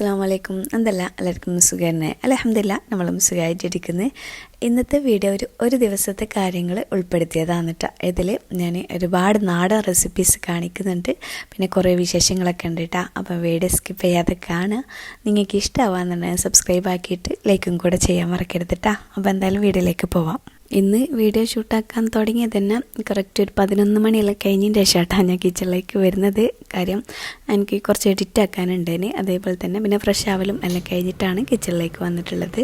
അസ്സാം വലൈക്കും എന്തല്ല? എല്ലാവർക്കും സുഖന്നെ. അലഹമില്ല നമ്മളും സുഖമായിട്ടിരിക്കുന്നത് ഇന്നത്തെ വീഡിയോ ഒരു ഒരു ദിവസത്തെ കാര്യങ്ങൾ ഉൾപ്പെടുത്തിയതാണ് കേട്ടോ ഇതിൽ ഞാൻ ഒരുപാട് നാടൻ റെസിപ്പീസ് കാണിക്കുന്നുണ്ട്. പിന്നെ കുറേ വിശേഷങ്ങളൊക്കെ ഉണ്ട് കേട്ടോ അപ്പോൾ വീഡിയോ സ്കിപ്പ് ചെയ്യാതെ കാണുക. നിങ്ങൾക്ക് ഇഷ്ടമാവാന്നുണ്ടെങ്കിൽ സബ്സ്ക്രൈബ് ആക്കിയിട്ട് ലൈക്കും കൂടെ ചെയ്യാൻ മറക്കരുത് കേട്ടോ അപ്പോൾ എന്തായാലും വീഡിയോയിലേക്ക് പോവാം. ഇന്ന് വീഡിയോ ഷൂട്ടാക്കാൻ തുടങ്ങിയത് തന്നെ കറക്റ്റ് ഒരു പതിനൊന്ന് മണിയെല്ലാം കഴിഞ്ഞതിന്റെ ശേഷമാണ് ഞാൻ കിച്ചണിലേക്ക് വരുന്നത്. കാര്യം എനിക്ക് കുറച്ച് എഡിറ്റ് ആക്കാനുണ്ടേന് അതേപോലെ തന്നെ പിന്നെ ഫ്രഷ് ആവലും എല്ലാം കഴിഞ്ഞിട്ടാണ് കിച്ചണിലേക്ക് വന്നിട്ടുള്ളത്.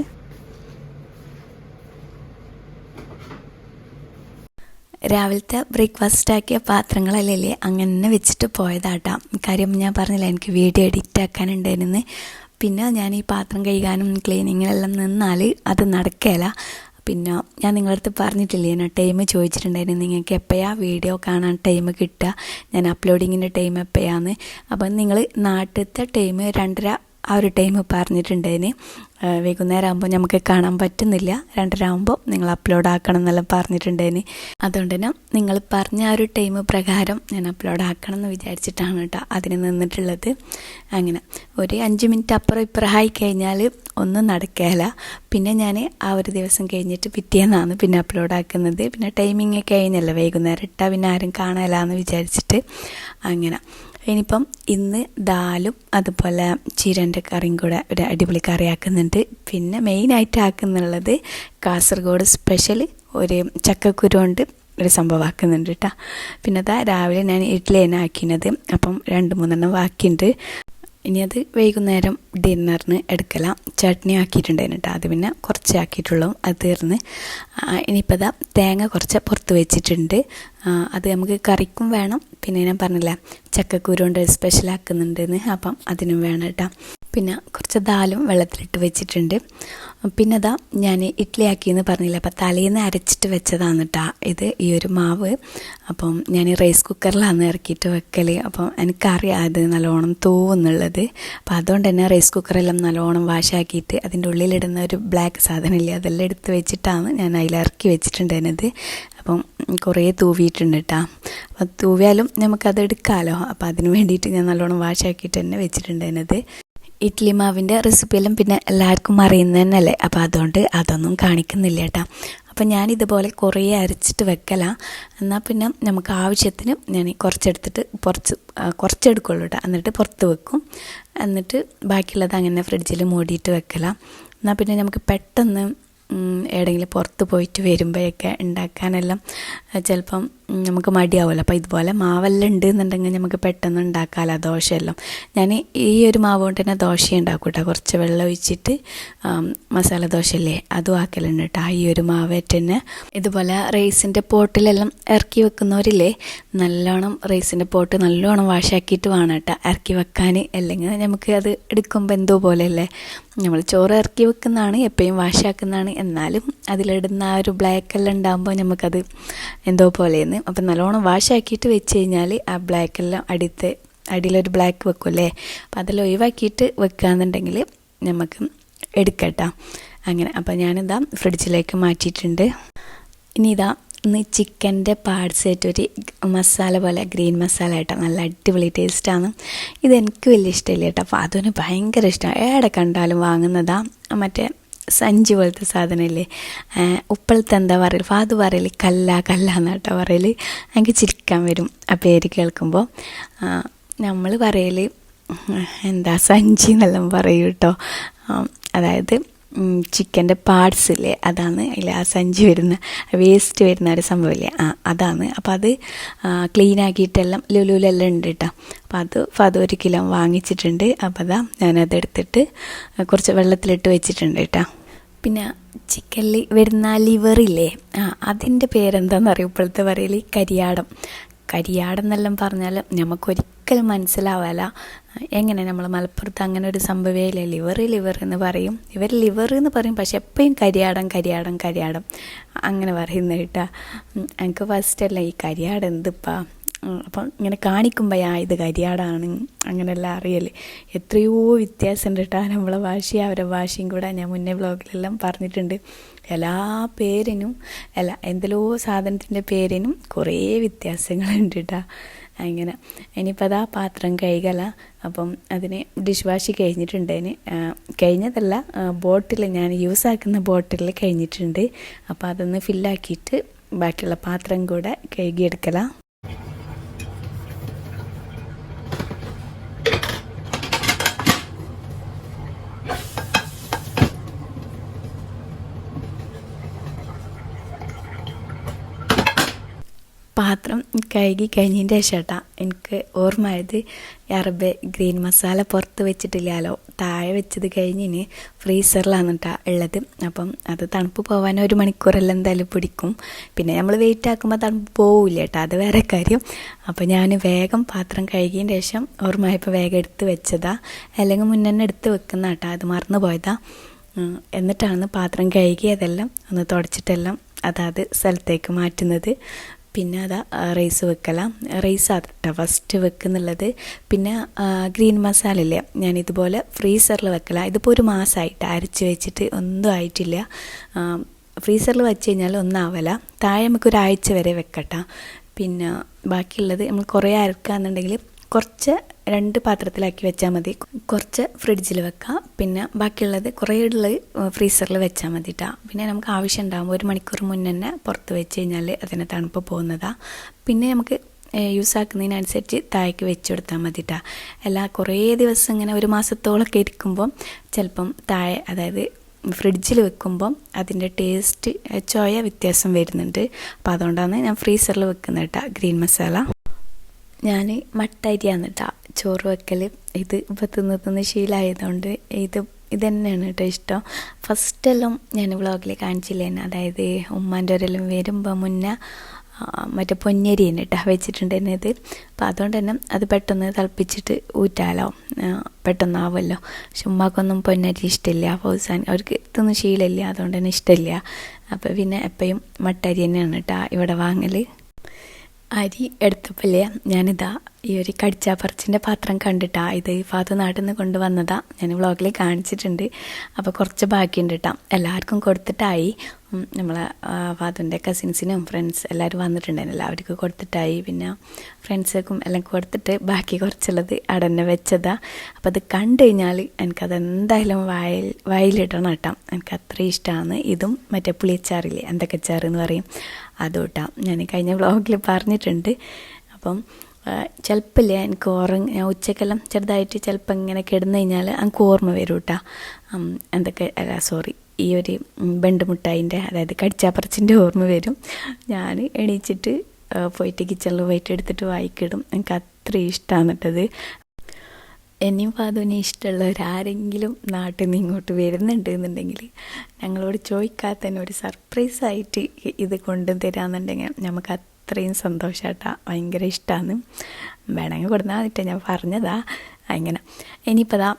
രാവിലത്തെ ബ്രേക്ക്ഫാസ്റ്റ് ആക്കിയ പാത്രങ്ങളല്ലേ അങ്ങനെ വെച്ചിട്ട് പോയതാട്ടാ. കാര്യം ഞാൻ പറഞ്ഞില്ല എനിക്ക് വീഡിയോ എഡിറ്റ് ആക്കാനുണ്ടായിരുന്നു പിന്നെ ഞാൻ ഈ പാത്രം കഴുകാനും ക്ലീനിങ്ങിനെല്ലാം നിന്നാൽ അത് നടക്കുകയില്ല പിന്നെ ഞാൻ നിങ്ങളടുത്ത് പറഞ്ഞിട്ടില്ലേ ഞാൻ ടൈം ചോദിച്ചിട്ടുണ്ടായിരുന്നു നിങ്ങൾക്ക് എപ്പോഴാണ് വീഡിയോ കാണാൻ ടൈം കിട്ടുക? ഞാൻ അപ്ലോഡിങ്ങിന്റെ ടൈം എപ്പോഴാന്ന്. അപ്പം നിങ്ങൾ നാട്ടിലത്തെ ടൈം രണ്ടര ആ ഒരു ടൈം പറഞ്ഞിട്ടുണ്ടായിന്. വൈകുന്നേരം ആകുമ്പോൾ നമുക്ക് കാണാൻ പറ്റുന്നില്ല. രണ്ടരാകുമ്പോൾ നിങ്ങൾ അപ്ലോഡ് ആക്കണം എന്നെല്ലാം പറഞ്ഞിട്ടുണ്ടായിന്. അതുകൊണ്ട് തന്നെ നിങ്ങൾ പറഞ്ഞ ആ ഒരു ടൈം പ്രകാരം ഞാൻ അപ്ലോഡ് ആക്കണം എന്ന് വിചാരിച്ചിട്ടാണ് കേട്ടോ അതിന് നിന്നിട്ടുള്ളത്. അങ്ങനെ ഒരു അഞ്ച് മിനിറ്റ് അപ്പുറം ഇപ്പുറം ആയി കഴിഞ്ഞാൽ ഒന്നും നടക്കുകയില്ല പിന്നെ ഞാൻ ആ ഒരു ദിവസം കഴിഞ്ഞിട്ട് പിറ്റേന്നാണ് പിന്നെ അപ്ലോഡ് ആക്കുന്നത്. പിന്നെ ടൈമിങ് കഴിഞ്ഞല്ലോ വൈകുന്നേരം ഇട്ടാൽ പിന്നെ ആരും കാണാനില്ല എന്ന് വിചാരിച്ചിട്ട്. അങ്ങനെ ഇനിയിപ്പം ഇന്ന് ദാലും അതുപോലെ ചീരന്റെ കറിയും കൂടെ ഒരു അടിപൊളി കറി ആക്കുന്നുണ്ട് പിന്നെ മെയിനായിട്ട് ആക്കുന്നുള്ളത് കാസർഗോഡ് സ്പെഷ്യൽ ഒരു ചക്കക്കുരു കൊണ്ട് ഒരു സംഭവം ആക്കുന്നുണ്ട് കേട്ടോ പിന്നെ അതാ രാവിലെ ഞാൻ തന്നെ ആക്കിയത്. അപ്പം രണ്ട് മൂന്നെണ്ണം ബാക്കിയുണ്ട്. ഇനി അത് വൈകുന്നേരം ഡിന്നറിന് എടുക്കലാം. ചട്നി ആക്കിയിട്ടുണ്ടായിരുന്നു കേട്ടോ അത് പിന്നെ കുറച്ച് ആക്കിയിട്ടുള്ളൂ. അത് തീർന്ന്. ഇനിയിപ്പോൾ ഇതാ തേങ്ങ കുറച്ച് പുറത്ത് വെച്ചിട്ടുണ്ട്. അത് നമുക്ക് കറിക്കും വേണം. പിന്നെ ഞാൻ പറഞ്ഞില്ല ചക്കക്കുരു കൊണ്ട് സ്പെഷ്യൽ ആക്കുന്നുണ്ടെന്ന് അപ്പം അതിനും വേണം കേട്ടോ പിന്നെ കുറച്ച് ദാലും വെള്ളത്തിലിട്ട് വെച്ചിട്ടുണ്ട്. പിന്നെ അതാ ഞാൻ ഇഡ്ഡലി ആക്കിയെന്ന് പറഞ്ഞില്ല അപ്പം തലേന്ന് അരച്ചിട്ട് വെച്ചതാണ് കേട്ടോ ഇത് ഈ ഒരു മാവ്. അപ്പം ഞാൻ റൈസ് കുക്കറിലാണ് ഇറക്കിയിട്ട് വെക്കൽ അപ്പം എനിക്കറിയാം അത് നല്ലോണം തൂവെന്നുള്ളത്. അപ്പം അതുകൊണ്ട് തന്നെ റൈസ് കുക്കറെല്ലാം നല്ലോണം വാഷാക്കിയിട്ട് അതിന്റെ ഉള്ളിലിടുന്ന ഒരു ബ്ലാക്ക് സാധനമില്ല അതെല്ലാം എടുത്ത് വെച്ചിട്ടാണ് ഞാൻ അതിൽ ഇറക്കി വെച്ചിട്ടുണ്ടായിരുന്നത്. അപ്പം കുറേ തൂവിയിട്ടുണ്ട് കേട്ടോ അപ്പം തൂവിയാലും നമുക്കത് എടുക്കാമല്ലോ അപ്പം അതിന് വേണ്ടിയിട്ട് ഞാൻ നല്ലോണം വാഷാക്കിയിട്ട് തന്നെ വെച്ചിട്ടുണ്ടായിരുന്നത്. ഇഡ്ലി മാവിന്റെ റെസിപ്പിയെല്ലാം പിന്നെ എല്ലാവർക്കും അറിയുന്നത് തന്നെയല്ലേ? അപ്പോൾ അതുകൊണ്ട് അതൊന്നും കാണിക്കുന്നില്ല കേട്ടോ. അപ്പം ഞാൻ ഇതുപോലെ കുറേ അരച്ചിട്ട് വെക്കലാണ് എന്നാൽ പിന്നെ നമുക്ക് ആവശ്യത്തിന് ഞാൻ കുറച്ചെടുത്തിട്ട് കുറച്ച് കുറച്ചെടുക്കുള്ളൂ കേട്ടോ. എന്നിട്ട് പുറത്ത് വെക്കും. എന്നിട്ട് ബാക്കിയുള്ളത് അങ്ങനെ ഫ്രിഡ്ജിൽ മൂടിയിട്ട് വെക്കലാം. എന്നാൽ പിന്നെ നമുക്ക് പെട്ടെന്ന് എവിടെയെങ്കിലും പുറത്ത് പോയിട്ട് വരുമ്പോഴൊക്കെ ഉണ്ടാക്കാനെല്ലാം ചിലപ്പം നമുക്ക് മടിയാവുമല്ലോ. അപ്പോൾ ഇതുപോലെ മാവെല്ലാം ഉണ്ട് എന്നുണ്ടെങ്കിൽ നമുക്ക് പെട്ടെന്ന് ഉണ്ടാക്കാമല്ലോ ദോശയെല്ലാം. ഞാൻ ഈ ഒരു മാവ് കൊണ്ട് തന്നെ ദോശ ഉണ്ടാക്കും കേട്ടോ. കുറച്ച് വെള്ളം ഒഴിച്ചിട്ട് മസാല ദോശയല്ലേ അതും ആക്കലുണ്ട് കേട്ടോ. ഈ ഒരു മാവേറ്റ് തന്നെ. ഇതുപോലെ റൈസിന്റെ പോട്ടിലെല്ലാം ഇറക്കി വെക്കുന്നവരില്ലേ നല്ലോണം റൈസിന്റെ പോട്ട് നല്ലോണം വാഷാക്കിയിട്ട് വേണം കേട്ടോ. ഇറക്കി വെക്കാൻ അല്ലെങ്കിൽ നമുക്ക് അത് എടുക്കുമ്പോൾ എന്തോ പോലെയല്ലേ. നമ്മൾ ചോറ് ഇറക്കി വെക്കുന്നതാണ് എപ്പോഴും വാഷാക്കുന്നതാണ് എന്നാലും അതിലിടുന്ന ആ ഒരു ബ്ലാക്ക് എല്ലാം ഉണ്ടാകുമ്പോൾ നമുക്കത് എന്തോ പോലെയെന്ന്. അപ്പം നല്ലോണം വാഷാക്കിയിട്ട് വെച്ച് കഴിഞ്ഞാൽ ആ ബ്ലാക്ക് എല്ലാം അടിത്ത് അടിയിലൊരു ബ്ലാക്ക് വെക്കുമല്ലേ അപ്പം അതെല്ലാം ഒഴിവാക്കിയിട്ട് വെക്കുകയെന്നുണ്ടെങ്കിൽ നമുക്ക് എടുക്കട്ടോ. അങ്ങനെ അപ്പം ഞാനിതാ ഫ്രിഡ്ജിലേക്ക് മാറ്റിയിട്ടുണ്ട്. ഇനി ഇതാ ഇന്ന് ചിക്കന്റെ പാർട്സ് ആയിട്ട് ഒരു മസാല പോലെ ഗ്രീൻ മസാല ആയിട്ടോ നല്ല അടിപൊളി ടേസ്റ്റാണ് ഇത് എനിക്ക് വലിയ ഇഷ്ടമില്ല കേട്ടോ. അപ്പോൾ അതൊന്ന് ഭയങ്കര ഇഷ്ടമാണ് ഏടെ കണ്ടാലും വാങ്ങുന്നതാണ് മറ്റേ സഞ്ചി പോലത്തെ സാധനമില്ലേ? ഉപ്പളത്തെ എന്താ പറയൽ ഫാദ് പറയൽ കല്ല കല്ല എന്നാട്ടോ പറയൽ എനിക്ക് ചിരിക്കാൻ വരും. ആ പേര് കേൾക്കുമ്പോൾ നമ്മൾ പറയൽ എന്താ സഞ്ചി എന്നെല്ലാം പറയൂട്ടോ. കേട്ടോ അതായത് ചിക്കന്റെ പാർട്സ് ഇല്ലേ അതാണ് അതിൽ ആ സഞ്ചി വരുന്ന വേസ്റ്റ് വരുന്ന ഒരു സംഭവമില്ലേ? ആ അതാണ്. അപ്പോൾ അത് ക്ലീൻ ആക്കിയിട്ടെല്ലാം ലുലുലെല്ലാം ഉണ്ട് കേട്ടോ അപ്പോൾ അത് ഫത് ഒരു കിലോ വാങ്ങിച്ചിട്ടുണ്ട്. അപ്പോൾ അതാ ഞാനത് എടുത്തിട്ട് കുറച്ച് വെള്ളത്തിലിട്ട് വെച്ചിട്ടുണ്ട് കേട്ടോ പിന്നെ ചിക്കനിൽ വരുന്ന ലിവറില്ലേ? ആ അതിന്റെ പേരെന്താണെന്ന് അറിയും ഇപ്പോഴത്തെ പറയൽ കരിയാടം. കരിയാടെന്നെല്ലാം പറഞ്ഞാൽ നമുക്കൊരിക്കലും മനസ്സിലാവില്ല. എങ്ങനെ നമ്മൾ മലപ്പുറത്ത് അങ്ങനെ ഒരു സംഭവമേ ഇല്ല ലിവർ ലിവർ എന്ന് പറയും. ഇവർ ലിവർ എന്ന് പറയും പക്ഷെ എപ്പോഴും കരിയാടം കരിയാടം കരിയാടം. അങ്ങനെ പറയുന്നത് കേട്ടാ. എനിക്ക് ഫസ്റ്റ് അല്ല ഈ കരിയാട് എന്തിപ്പാ? അപ്പം ഇങ്ങനെ കാണിക്കുമ്പോൾ ആ ഇത് കരിയാടാണ്. അങ്ങനെയെല്ലാം അറിയൽ. എത്രയോ വ്യത്യാസമുണ്ട് കേട്ടോ നമ്മളെ ഭാഷയും അവരുടെ ഭാഷയും കൂടെ ഞാൻ മുന്നേ വ്ലോഗിലെല്ലാം പറഞ്ഞിട്ടുണ്ട്. എല്ലാ പേരിനും അല്ല എന്തെല്ലോ സാധനത്തിന്റെ പേരിനും കുറേ വ്യത്യാസങ്ങളുണ്ട് കേട്ടോ അങ്ങനെ ഇനിയിപ്പോൾ അതാ പാത്രം കഴുകല. അപ്പം അതിന് ഡിഷ് വാഷ് കഴിഞ്ഞിട്ടുണ്ട്. അതിന് കഴിഞ്ഞതല്ല ബോട്ടിൽ ഞാൻ യൂസ് ആക്കുന്ന ബോട്ടിൽ കഴിഞ്ഞിട്ടുണ്ട്. അപ്പോൾ അതൊന്ന് ഫില്ലാക്കിയിട്ട് ബാക്കിയുള്ള പാത്രം കൂടെ കഴുകിയെടുക്കലാണ് പാത്രം കഴുകി കഴിഞ്ഞതിന്റെ ശേഷം എനിക്ക് ഓർമ്മയത് അറബ് ഗ്രീൻ മസാല പുറത്ത് വെച്ചിട്ടില്ലല്ലോ താഴെ വെച്ചത് കഴിഞ്ഞിന് ഫ്രീസറിലാണ് കേട്ടോ ഉള്ളത്. അപ്പം അത് തണുപ്പ് പോകാൻ ഒരു മണിക്കൂറെല്ലാം എന്തായാലും പിടിക്കും. പിന്നെ നമ്മൾ വെയിറ്റ് ആക്കുമ്പോൾ തണുപ്പ് പോവില്ല കേട്ടോ അത് വേറെ കാര്യം. അപ്പോൾ ഞാൻ വേഗം പാത്രം കഴുകിയതിന് ശേഷം ഓർമ്മയപ്പോൾ വേഗം എടുത്ത് വെച്ചതാ. അല്ലെങ്കിൽ മുന്നേ തന്നെ എടുത്ത് വെക്കുന്ന കേട്ടോ അത് മറന്നു പോയതാ. എന്നിട്ടാണ് പാത്രം കഴുകിയതെല്ലാം ഒന്ന് തുടച്ചിട്ടെല്ലാം അതാത് സ്ഥലത്തേക്ക് മാറ്റുന്നത്. പിന്നെ അതാ റൈസ് വെക്കലാം. റൈസ് അതട്ട ഫസ്റ്റ് വെക്കുന്നുള്ളത്. പിന്നെ ഗ്രീൻ മസാല ഇല്ലേ? ഞാൻ ഇതുപോലെ ഫ്രീസറിൽ വെക്കല. ഇതിപ്പോൾ ഒരു മാസമായിട്ട് അരച്ച് വെച്ചിട്ട് ഒന്നും ആയിട്ടില്ല. ഫ്രീസറിൽ വെച്ച് കഴിഞ്ഞാൽ ഒന്നാവല. താഴെ നമുക്ക് ഒരാഴ്ച വരെ വെക്കട്ട. പിന്നെ ബാക്കിയുള്ളത് നമ്മൾ കുറേ അരക്കാന്നുണ്ടെങ്കിൽ കുറച്ച് രണ്ട് പാത്രത്തിലാക്കി വെച്ചാൽ മതി. കുറച്ച് ഫ്രിഡ്ജിൽ വെക്കാം. പിന്നെ ബാക്കിയുള്ളത് കുറേ ഉള്ളത് ഫ്രീസറിൽ വെച്ചാൽ മതി കേട്ടോ പിന്നെ നമുക്ക് ആവശ്യം ഉണ്ടാകുമ്പോൾ ഒരു മണിക്കൂർ മുന്നേ തന്നെ പുറത്ത് വെച്ച് കഴിഞ്ഞാൽ അതിന് തണുപ്പ് പോകുന്നതാണ് പിന്നെ നമുക്ക് യൂസ് ആക്കുന്നതിനനുസരിച്ച് താഴേക്ക് വെച്ച് കൊടുത്താൽ മതി കേട്ടോ എല്ലാ കുറേ ദിവസം ഇങ്ങനെ ഒരു മാസത്തോളമൊക്കെ ഇരിക്കുമ്പം ചിലപ്പം താഴെ അതായത് ഫ്രിഡ്ജിൽ വെക്കുമ്പം അതിന്റെ ടേസ്റ്റ് ചോയ വ്യത്യാസം വരുന്നുണ്ട്. അപ്പോൾ അതുകൊണ്ടാണ് ഞാൻ ഫ്രീസറിൽ വെക്കുന്നത് കേട്ടോ ഗ്രീൻ മസാല. ഞാൻ മട്ടരിയാണ് കേട്ടോ ചോറ് വെക്കൽ ഇത് ഇപ്പോൾ തിന്ന് തിന്ന് ശീലമായതുകൊണ്ട് ഇത് ഇത് തന്നെയാണ് കേട്ടോ ഇഷ്ടം. ഫസ്റ്റെല്ലാം ഞാൻ വ്ളോഗിൽ കാണിച്ചില്ലേ അതായത് ഉമ്മാന്റെ ഒരെല്ലാം വരുമ്പോൾ മുന്നേ മറ്റേ പൊന്നരി തന്നെ കേട്ടോ വെച്ചിട്ടുണ്ടായിരുന്നത്. അപ്പോൾ അതുകൊണ്ട് തന്നെ അത് പെട്ടെന്ന് തിളപ്പിച്ചിട്ട് ഊറ്റാലോ? പെട്ടെന്നാവുമല്ലോ പക്ഷെ ഉമ്മാക്കൊന്നും പൊന്നരി ഇഷ്ടമില്ല ഫൗസാൻ അവർക്ക് ഇതൊന്നും ശീലമില്ല അതുകൊണ്ട് തന്നെ ഇഷ്ടമില്ല അപ്പോൾ പിന്നെ എപ്പോഴും മട്ടരി തന്നെയാണ് കേട്ടോ ഇവിടെ വാങ്ങൽ അരി എടുത്തപ്പോഴേ ഞാനിതാ ഈ ഒരു കടിച്ചാപ്പറച്ചിന്റെ പാത്രം കണ്ടിട്ടാ ഇത് ഫാദർ നാട്ടിൽ നിന്ന് കൊണ്ടുവന്നതാ ഞാൻ വ്ളോഗിൽ കാണിച്ചിട്ടുണ്ട്. അപ്പോൾ കുറച്ച് ബാക്കിയുണ്ട് കേട്ടോ എല്ലാവർക്കും കൊടുത്തിട്ടായി. നമ്മളെ ഫാദറിന്റെ കസിൻസിനും ഫ്രണ്ട്സ് എല്ലാവരും വന്നിട്ടുണ്ടായിരുന്നു. എല്ലാവർക്കും കൊടുത്തിട്ടായി. പിന്നെ ഫ്രണ്ട്സൊക്കെ എല്ലാം കൊടുത്തിട്ട് ബാക്കി കുറച്ചുള്ളത് അവിടെ തന്നെ വെച്ചതാ. അപ്പോൾ അത് കണ്ടു കഴിഞ്ഞാൽ എനിക്കത് എന്തായാലും വയൽ വയലിടണം കേട്ടോ എനിക്ക് അത്രയും ഇഷ്ടമാണ് ഇതും മറ്റേ പുളിയച്ചാറില്ലേ എന്തൊക്കെ ചാറ് എന്ന് പറയും. അതും ഞാൻ കഴിഞ്ഞ വ്ളോഗിൽ പറഞ്ഞിട്ടുണ്ട്. അപ്പം ചിലപ്പോൾ എനിക്ക് ഞാൻ ഉച്ചക്കെല്ലാം ചെറുതായിട്ട് ചിലപ്പോൾ ഇങ്ങനെ കിടന്നു കഴിഞ്ഞാൽ എനിക്ക് ഓർമ്മ വരും കേട്ടോ എന്തൊക്കെ അല്ല സോറി ഈ ഒരു ബണ്ടുമുട്ടായിന്റെ അതായത് കടിച്ചാപ്പറച്ചിന്റെ ഓർമ്മ വരും. ഞാൻ എണീച്ചിട്ട് പോയിട്ട് കിച്ചണിൽ പോയിട്ട് എടുത്തിട്ട് വായിക്കിടും. എനിക്ക് അത്ര ഇഷ്ടമാണ് കേട്ടത്. എന്നെയും പാതുവിനെ ഇഷ്ടമുള്ളവരാരെങ്കിലും നാട്ടിൽ നിന്ന് ഇങ്ങോട്ട് വരുന്നുണ്ട് എന്നുണ്ടെങ്കിൽ ഞങ്ങളോട് ചോദിക്കാത്ത തന്നെ ഒരു സർപ്രൈസായിട്ട് ഇത് കൊണ്ടുതരാമെന്നുണ്ടെങ്കിൽ നമുക്ക് അത്രയും സന്തോഷമായിട്ടാ ഭയങ്കര ഇഷ്ടമാണ് വേണമെങ്കിൽ കൊടുന്നാൽ മതിട്ട് ഞാൻ പറഞ്ഞതാ. അങ്ങനെ ഇനിയിപ്പോൾ ദാ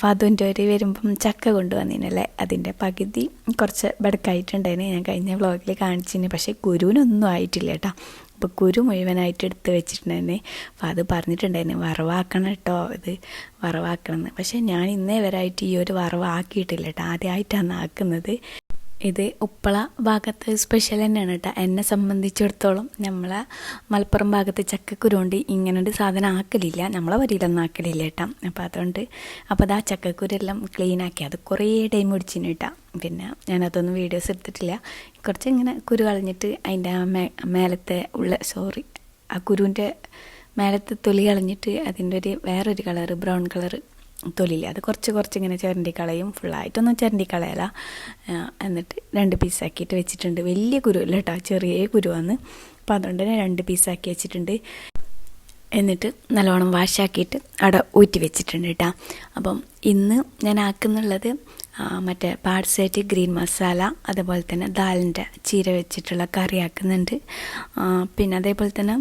ഫാദുവിന്റെ ഒരു വരുമ്പം ചക്ക കൊണ്ടുവന്നിനല്ലേ? അതിന്റെ പകുതി കുറച്ച് ബെടക്കായിട്ടുണ്ടായിരുന്നു ഞാൻ കഴിഞ്ഞ വ്ളോഗിൽ കാണിച്ചിന്. പക്ഷേ ഗുരുവിനൊന്നും ആയിട്ടില്ല കേട്ടോ അപ്പോൾ കുരു മുഴുവനായിട്ട് എടുത്ത് വെച്ചിട്ടുണ്ടായിരുന്നേ. അപ്പോൾ അത് പറഞ്ഞിട്ടുണ്ടായിരുന്നു വറവാക്കണം കേട്ടോ ഇത് വറവാക്കണം എന്ന് പക്ഷേ ഞാൻ ഇന്നേ വരായിട്ട് ഈ ഒരു വറവാക്കിയിട്ടില്ല കേട്ടോ ആദ്യമായിട്ടാണ് ആക്കുന്നത്. ഇത് ഉപ്പള ഭാഗത്ത് സ്പെഷ്യൽ തന്നെയാണ് കേട്ടോ എന്നെ സംബന്ധിച്ചിടത്തോളം നമ്മളെ മലപ്പുറം ഭാഗത്ത് ചക്കക്കുരുണ്ട്. ഇങ്ങനൊരു സാധനം ആക്കലില്ല. നമ്മളെ വരിയിലൊന്നും ആക്കലില്ല കേട്ടോ അപ്പോൾ അതുകൊണ്ട് അപ്പോൾ അത് ആ ചക്കക്കുരെല്ലാം ക്ലീൻ ആക്കി. അത് കുറേ ടൈം പിടിച്ചിന് കേട്ടോ പിന്നെ ഞാനതൊന്നും വീഡിയോസ് എടുത്തിട്ടില്ല. കുറച്ച് ഇങ്ങനെ കുരു കളഞ്ഞിട്ട് അതിന്റെ ആ മേ മേലത്തെ ഉള്ള സോറി ആ കുരുവിന്റെ മേലത്തെ തൊലി കളഞ്ഞിട്ട് അതിന്റെ ഒരു വേറൊരു കളറ് ബ്രൗൺ കളറ് തൊലിയില്ല അത് കുറച്ച് കുറച്ച് ഇങ്ങനെ ചരണ്ടി കളയും. ഫുള്ളായിട്ടൊന്നും ചരണ്ടി കളയല എന്നിട്ട് രണ്ട് പീസാക്കിയിട്ട് വെച്ചിട്ടുണ്ട്. വലിയ കുരു അല്ല കേട്ടോ ചെറിയ കുരുവാന്ന്. അപ്പം അതുകൊണ്ട് തന്നെ രണ്ട് പീസാക്കി വെച്ചിട്ടുണ്ട്. എന്നിട്ട് നല്ലോണം വാഷാക്കിയിട്ട് അവിടെ ഊറ്റി വെച്ചിട്ടുണ്ട് കേട്ടോ അപ്പം ഇന്ന് ഞാൻ ആക്കുന്നുള്ളത് മറ്റേ പാഡ്സേറ്റ് ഗ്രീൻ മസാല അതേപോലെ തന്നെ ദാലിന്റെ ചീര വെച്ചിട്ടുള്ള കറി ആക്കുന്നുണ്ട്. പിന്നെ അതേപോലെ തന്നെ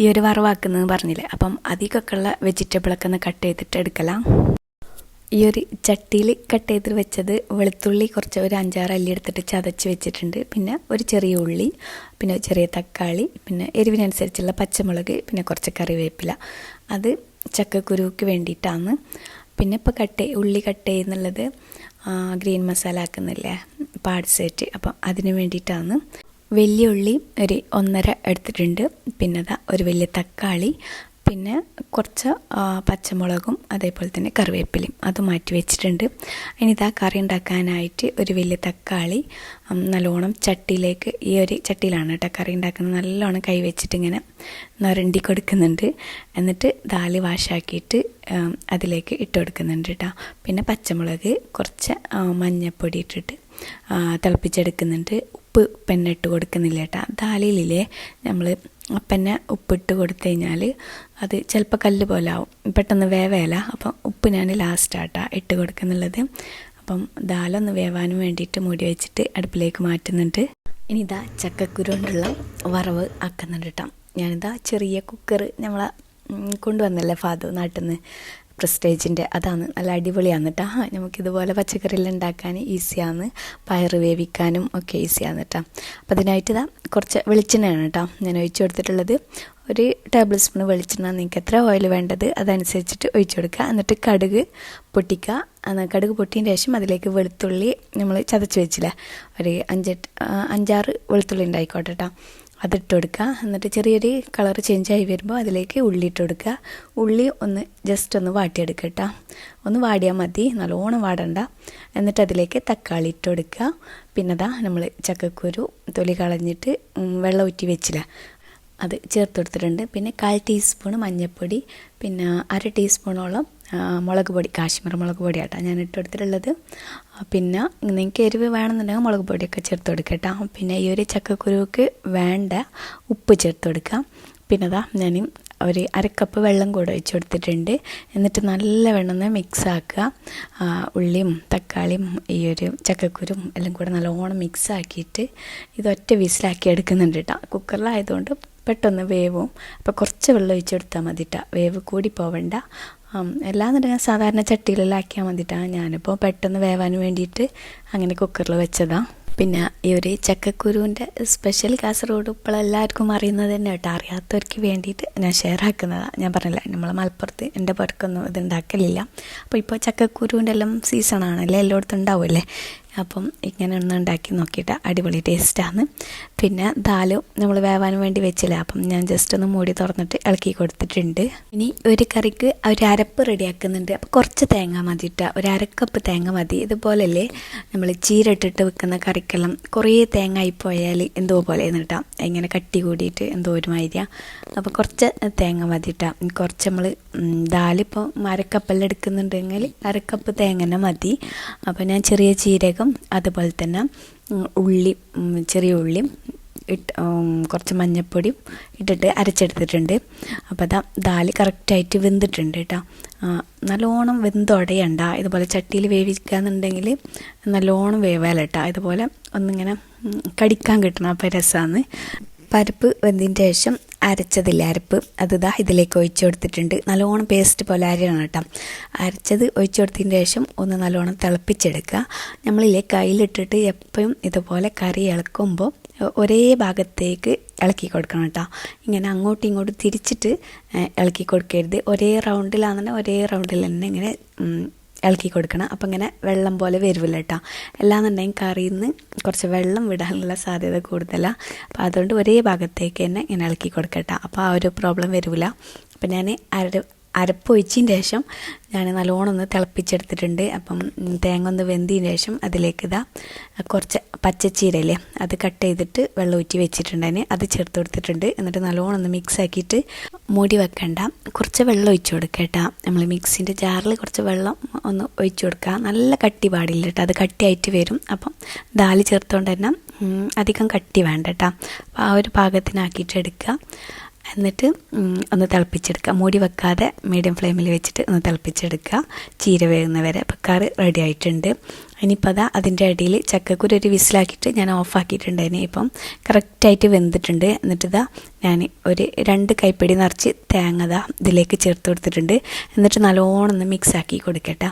ഈ ഒരു വറവാക്കുന്നത് പറഞ്ഞില്ലേ അപ്പം അധികമൊക്കെ ഉള്ള വെജിറ്റബിളൊക്കെ ഒന്ന് കട്ട് ചെയ്തിട്ട് എടുക്കലാം. ഈ ഒരു ചട്ടിയിൽ കട്ട് ചെയ്ത് വെച്ചത് വെളുത്തുള്ളി കുറച്ച് ഒരു അഞ്ചാറ് അല്ലി എടുത്തിട്ട് ചതച്ച് വെച്ചിട്ടുണ്ട്. പിന്നെ ഒരു ചെറിയ ഉള്ളി പിന്നെ ചെറിയ തക്കാളി പിന്നെ എരിവിനനുസരിച്ചുള്ള പച്ചമുളക് പിന്നെ കുറച്ച് കറിവേപ്പില. അത് ചക്കക്കുരുക്ക് വേണ്ടിയിട്ടാണ്. പിന്നെ ഇപ്പോൾ കട്ട് ഉള്ളി കട്ട് ചെയ്യുന്നുള്ളത് ഗ്രീൻ മസാല ആക്കുന്നില്ലേ പാഡ്സെറ്റ് അപ്പം അതിന് വേണ്ടിയിട്ടാണ് വലിയ ഉള്ളി ഒരു ഒന്നര എടുത്തിട്ടുണ്ട്. പിന്നെ ഒരു വലിയ തക്കാളി പിന്നെ കുറച്ച് പച്ചമുളകും അതേപോലെ തന്നെ കറിവേപ്പിലയും അത് മാറ്റി വെച്ചിട്ടുണ്ട്. ഇനി ഇതാ കറി ഉണ്ടാക്കാനായിട്ട് ഒരു വലിയ തക്കാളി നല്ലോണം ചട്ടിയിലേക്ക് ഈ ഒരു ചട്ടിയിലാണ് കേട്ടോ കറി ഉണ്ടാക്കുന്നത്. നല്ലോണം കൈ വെച്ചിട്ട് ഇങ്ങനെ നരണ്ടി കൊടുക്കുന്നുണ്ട്. എന്നിട്ട് ദാലി വാഷാക്കിയിട്ട് അതിലേക്ക് ഇട്ട് കൊടുക്കുന്നുണ്ട് കേട്ടോ പിന്നെ പച്ചമുളക് കുറച്ച് മഞ്ഞപ്പൊടി ഇട്ടിട്ട് തിളപ്പിച്ചെടുക്കുന്നുണ്ട്. ഉപ്പ് പെണ്ണിട്ട് കൊടുക്കുന്നില്ല കേട്ടോ ദാലിയിലെ നമ്മൾ പിന്നെ ഉപ്പിട്ട് കൊടുത്തു കഴിഞ്ഞാൽ അത് ചിലപ്പോൾ കല്ല് പോലെ ആവും. പെട്ടെന്ന് വേവേല. അപ്പം ഉപ്പ് ഞാൻ ലാസ്റ്റാട്ടാ ഇട്ട് കൊടുക്കുന്നുള്ളത്. അപ്പം ദാലൊന്ന് വേവാനും വേണ്ടിയിട്ട് മൂടി വെച്ചിട്ട് അടുപ്പിലേക്ക് മാറ്റുന്നുണ്ട്. ഇനി ഇതാ ചക്കക്കുരു കൊണ്ടുള്ള വറവ് ആക്കുന്നുണ്ട് കേട്ടോ. ഞാനിതാ ചെറിയ കുക്കർ നമ്മളെ കൊണ്ടുവന്നല്ലേ ഫാദു നാട്ടിൽ നിന്ന് പ്രസ്റ്റേജിന്റെ അതാണ്. നല്ല അടിപൊളിയാണ് കേട്ടോ നമുക്കിതുപോലെ പച്ചക്കറിയെല്ലാം ഉണ്ടാക്കാൻ ഈസിയാണ്. പയറ് വേവിക്കാനും ഒക്കെ ഈസിയാണ് കേട്ടോ അപ്പോൾ അതിനായിട്ട് ഇതാ കുറച്ച് വെളിച്ചെണ്ണയാണ് കേട്ടോ ഞാൻ ഒഴിച്ചു കൊടുത്തിട്ടുള്ളത്. ഒരു ടേബിൾ സ്പൂൺ വെളിച്ചെണ്ണ. നിങ്ങൾക്ക് എത്ര ഓയിൽ വേണ്ടത് അതനുസരിച്ചിട്ട് ഒഴിച്ചു കൊടുക്കുക. എന്നിട്ട് കടുക് പൊട്ടിക്കുക. എന്നാൽ കടുക് പൊട്ടിയതിന് ശേഷം അതിലേക്ക് വെളുത്തുള്ളി നമ്മൾ ചതച്ച് വെച്ചില്ല? ഒരു അഞ്ചെട്ട് അഞ്ചാറ് വെളുത്തുള്ളി ഉണ്ടായിക്കോട്ടെ കേട്ടോ അതിട്ട് കൊടുക്കുക എന്നിട്ട് ചെറിയൊരു കളർ ചേഞ്ച് ആയി വരുമ്പോൾ അതിലേക്ക് ഉള്ളി ഇട്ട് കൊടുക്കുക ഉള്ളി ഒന്ന് ജസ്റ്റ് ഒന്ന് വാട്ടിയെടുക്കുക കേട്ടോ ഒന്ന് വാടിയാൽ മതി. നല്ലോണം വാടണ്ട. എന്നിട്ട് അതിലേക്ക് തക്കാളി ഇട്ട് കൊടുക്കുക പിന്നെ അതാ നമ്മൾ ചക്കക്കുരു തൊലി കളഞ്ഞിട്ട് വെള്ളം ഊറ്റി വെച്ചില്ല അത് ചേർത്ത് കൊടുത്തിട്ടുണ്ട് പിന്നെ കാൽ ടീസ്പൂൺ മഞ്ഞൾപ്പൊടി പിന്നെ അര ടീസ്പൂണോളം മുളക് പൊടി കാശ്മീർ മുളക് പൊടിയാട്ടോ ഞാൻ ഇട്ട് കൊടുത്തിട്ടുള്ളത് പിന്നെ നിങ്ങൾക്ക് എരിവ് വേണമെന്നുണ്ടെങ്കിൽ മുളക് പൊടിയൊക്കെ ചേർത്ത് കൊടുക്കുക കേട്ടോ പിന്നെ ഈ ഒരു ചക്കക്കുരുക്ക് വേണ്ട ഉപ്പ് ചേർത്ത് കൊടുക്കാം. പിന്നെ അതാ ഞാൻ ഒരു അരക്കപ്പ് വെള്ളം കൂടെ ഒഴിച്ച് കൊടുത്തിട്ടുണ്ട്. എന്നിട്ട് നല്ല വെള്ളം മിക്സ് മിക്സാക്കുക ഉള്ളിയും തക്കാളിയും ഈ ഒരു ചക്കക്കുരും എല്ലാം കൂടെ നല്ലോണം മിക്സാക്കിയിട്ട് ഇത് ഒറ്റ വിസിലാക്കി എടുക്കുന്നുണ്ട് കേട്ടോ കുക്കറിലായതുകൊണ്ട് പെട്ടെന്ന് വേവും. അപ്പോൾ കുറച്ച് വെള്ളം ഒഴിച്ചെടുത്താൽ മതി കേട്ടോ വേവ് കൂടി പോവണ്ട. ഉം, ഞാൻ സാധാരണ ചട്ടിയിലെല്ലാം ആക്കിയാൽ മതിയിട്ടാണ് ഞാനിപ്പോൾ പെട്ടെന്ന് വേവാൻ വേണ്ടിയിട്ട് അങ്ങനെ കുക്കറിൽ വെച്ചതാണ് പിന്നെ ഈ ഒരു ചക്കക്കുരുവിന്റെ സ്പെഷ്യൽ കാസർഗോഡ് ഇപ്പോൾ എല്ലാവർക്കും അറിയുന്നത് തന്നെ കേട്ടോ. അറിയാത്തവർക്ക് വേണ്ടിയിട്ട് ഞാൻ ഷെയർ ആക്കുന്നതാണ് ഞാൻ പറഞ്ഞില്ല നമ്മൾ മലപ്പുറത്ത് എന്റെ പുറക്കൊന്നും ഇത് ഉണ്ടാക്കലില്ല. അപ്പോൾ ഇപ്പോൾ ചക്കക്കുരുവിന്റെ എല്ലാം സീസണാണല്ലേ എല്ലായിടത്തും ഉണ്ടാവുമല്ലേ? അപ്പം ഇങ്ങനെ ഒന്ന് ഉണ്ടാക്കി നോക്കിയിട്ട് അടിപൊളി ടേസ്റ്റാണ് പിന്നെ ദാൽ നമ്മൾ വേവാൻ വേണ്ടി വെച്ചില്ല? അപ്പം ഞാൻ ജസ്റ്റ് ഒന്ന് മൂടി തുറന്നിട്ട് ഇളക്കി കൊടുത്തിട്ടുണ്ട്. ഇനി ഒരു കറിക്ക് ഒരു അരപ്പ് റെഡിയാക്കുന്നുണ്ട്. അപ്പോൾ കുറച്ച് തേങ്ങ മതി ഇട്ട ഒരു അരക്കപ്പ് തേങ്ങ മതി. ഇതുപോലല്ലേ നമ്മൾ ചീര ഇട്ടിട്ട് വെക്കുന്ന കറിക്കെല്ലാം കുറേ തേങ്ങ ആയിപ്പോയാൽ പോയാൽ എന്തോ പോലെ എന്നിട്ടാ ഇങ്ങനെ കട്ടി കൂടിയിട്ട് എന്തോ ഒരു മാതിരിയാ. അപ്പോൾ കുറച്ച് തേങ്ങ മതി ഇട്ടാ കുറച്ച് നമ്മൾ ദാലിപ്പോൾ അരക്കപ്പെല്ലാം എടുക്കുന്നുണ്ടെങ്കിൽ അരക്കപ്പ് തേങ്ങ മതി. അപ്പോൾ ഞാൻ ചെറിയ ചീരകം അതുപോലെ തന്നെ ഉള്ളി ചെറിയ ഉള്ളിയും ഇട്ട് കുറച്ച് മഞ്ഞൾപ്പൊടിയും ഇട്ടിട്ട് അരച്ചെടുത്തിട്ടുണ്ട്. അപ്പോൾ അതാ ദാൽ കറക്റ്റായിട്ട് വെന്തിട്ടുണ്ട് കേട്ടോ. നല്ലോണം വെന്തുടയണ്ട ഇതുപോലെ ചട്ടിയിൽ വേവിക്കാന്നുണ്ടെങ്കിൽ നല്ലോണം വേവാലട്ടോ. ഇതുപോലെ ഒന്നിങ്ങനെ കടിക്കാൻ കിട്ടണം. അപ്പോൾ രസമാണ് പരിപ്പ് വെന്തതിന് ശേഷം അരച്ചതില്ല അരപ്പ്? അത് ഇതാ ഇതിലേക്ക് ഒഴിച്ചു കൊടുത്തിട്ടുണ്ട്. നല്ലോണം പേസ്റ്റ് പോലെ അരിയണം കേട്ടോ. അരച്ചത് ഒഴിച്ചു കൊടുത്തതിന് ശേഷം ഒന്ന് നല്ലോണം തിളപ്പിച്ചെടുക്കുക. നമ്മളില്ലേ കയ്യിലിട്ടിട്ട് എപ്പോഴും ഇതുപോലെ കറി ഇളക്കുമ്പോൾ ഒരേ ഭാഗത്തേക്ക് ഇളക്കി കൊടുക്കണം കേട്ടോ. ഇങ്ങനെ അങ്ങോട്ടും ഇങ്ങോട്ടും തിരിച്ചിട്ട് ഇളക്കി കൊടുക്കരുത്. ഒരേ റൗണ്ടിലാണെന്നുണ്ടെങ്കിൽ ഒരേ റൗണ്ടിൽ തന്നെ ഇങ്ങനെ ഇളക്കി കൊടുക്കണം. അപ്പം ഇങ്ങനെ വെള്ളം പോലെ വരുമല്ലോ കേട്ടോ എല്ലാന്നുണ്ടെങ്കിൽ കറിയിൽ നിന്ന് കുറച്ച് വെള്ളം വിടാനുള്ള സാധ്യത കൂടുതലാണ് അപ്പോൾ അതുകൊണ്ട് ഒരേ ഭാഗത്തേക്ക് തന്നെ ഇങ്ങനെ ഇളക്കി കൊടുക്കട്ടോ. അപ്പോൾ ആ ഒരു പ്രോബ്ലം വരില്ല അപ്പം ഞാൻ അര അരപ്പൊഴിച്ചതിന് ശേഷം ഞാൻ നല്ലോണം ഒന്ന് തിളപ്പിച്ചെടുത്തിട്ടുണ്ട്. അപ്പം തേങ്ങ ഒന്ന് വെന്തതിന് ശേഷം അതിലേക്ക് ഇതാ കുറച്ച് പച്ചച്ചീരയില്ലേ അത് കട്ട് ചെയ്തിട്ട് വെള്ളം ഊറ്റി വെച്ചിട്ടുണ്ടതിന് അത് ചേർത്ത് കൊടുത്തിട്ടുണ്ട്. എന്നിട്ട് നല്ലോണം ഒന്ന് മിക്സ് ആക്കിയിട്ട് മൂടി വെക്കണ്ട. കുറച്ച് വെള്ളം ഒഴിച്ചു കൊടുക്കേട്ടാ നമ്മൾ മിക്സിന്റെ ജാറിൽ കുറച്ച് വെള്ളം ഒന്ന് ഒഴിച്ചു കൊടുക്കുക നല്ല കട്ടി പാടില്ല കേട്ടോ. അത് കട്ടിയായിട്ട് വരും. അപ്പം ദാലി ചേർത്തുകൊണ്ട് തന്നെ അധികം കട്ടി വേണ്ട കേട്ടോ. ആ ഒരു പാകത്തിനാക്കിയിട്ട് എടുക്കുക എന്നിട്ട് ഒന്ന് തിളപ്പിച്ചെടുക്കുക. മൂടി വെക്കാതെ മീഡിയം ഫ്ലെയിമിൽ വെച്ചിട്ട് ഒന്ന് തിളപ്പിച്ചെടുക്കുക. ചീര വേകുന്നവരെ അപ്പോൾ കറി റെഡി ആയിട്ടുണ്ട്. ഇനിയിപ്പോൾ അതാ അതിന്റെ അടിയിൽ ചക്കക്കുരു ഒരു വിസിലാക്കിയിട്ട് ഞാൻ ഓഫാക്കിയിട്ടുണ്ടായിരുന്നു ഇപ്പം കറക്റ്റായിട്ട് വെന്തിട്ടുണ്ട്. എന്നിട്ട് ഇതാ ഞാൻ ഒരു രണ്ട് കൈപ്പിടി നിറച്ച് തേങ്ങ ദാ ഇതിലേക്ക് ചേർത്ത് കൊടുത്തിട്ടുണ്ട്. എന്നിട്ട് നല്ലോണം ഒന്ന് മിക്സാക്കി കൊടുക്കട്ടെ.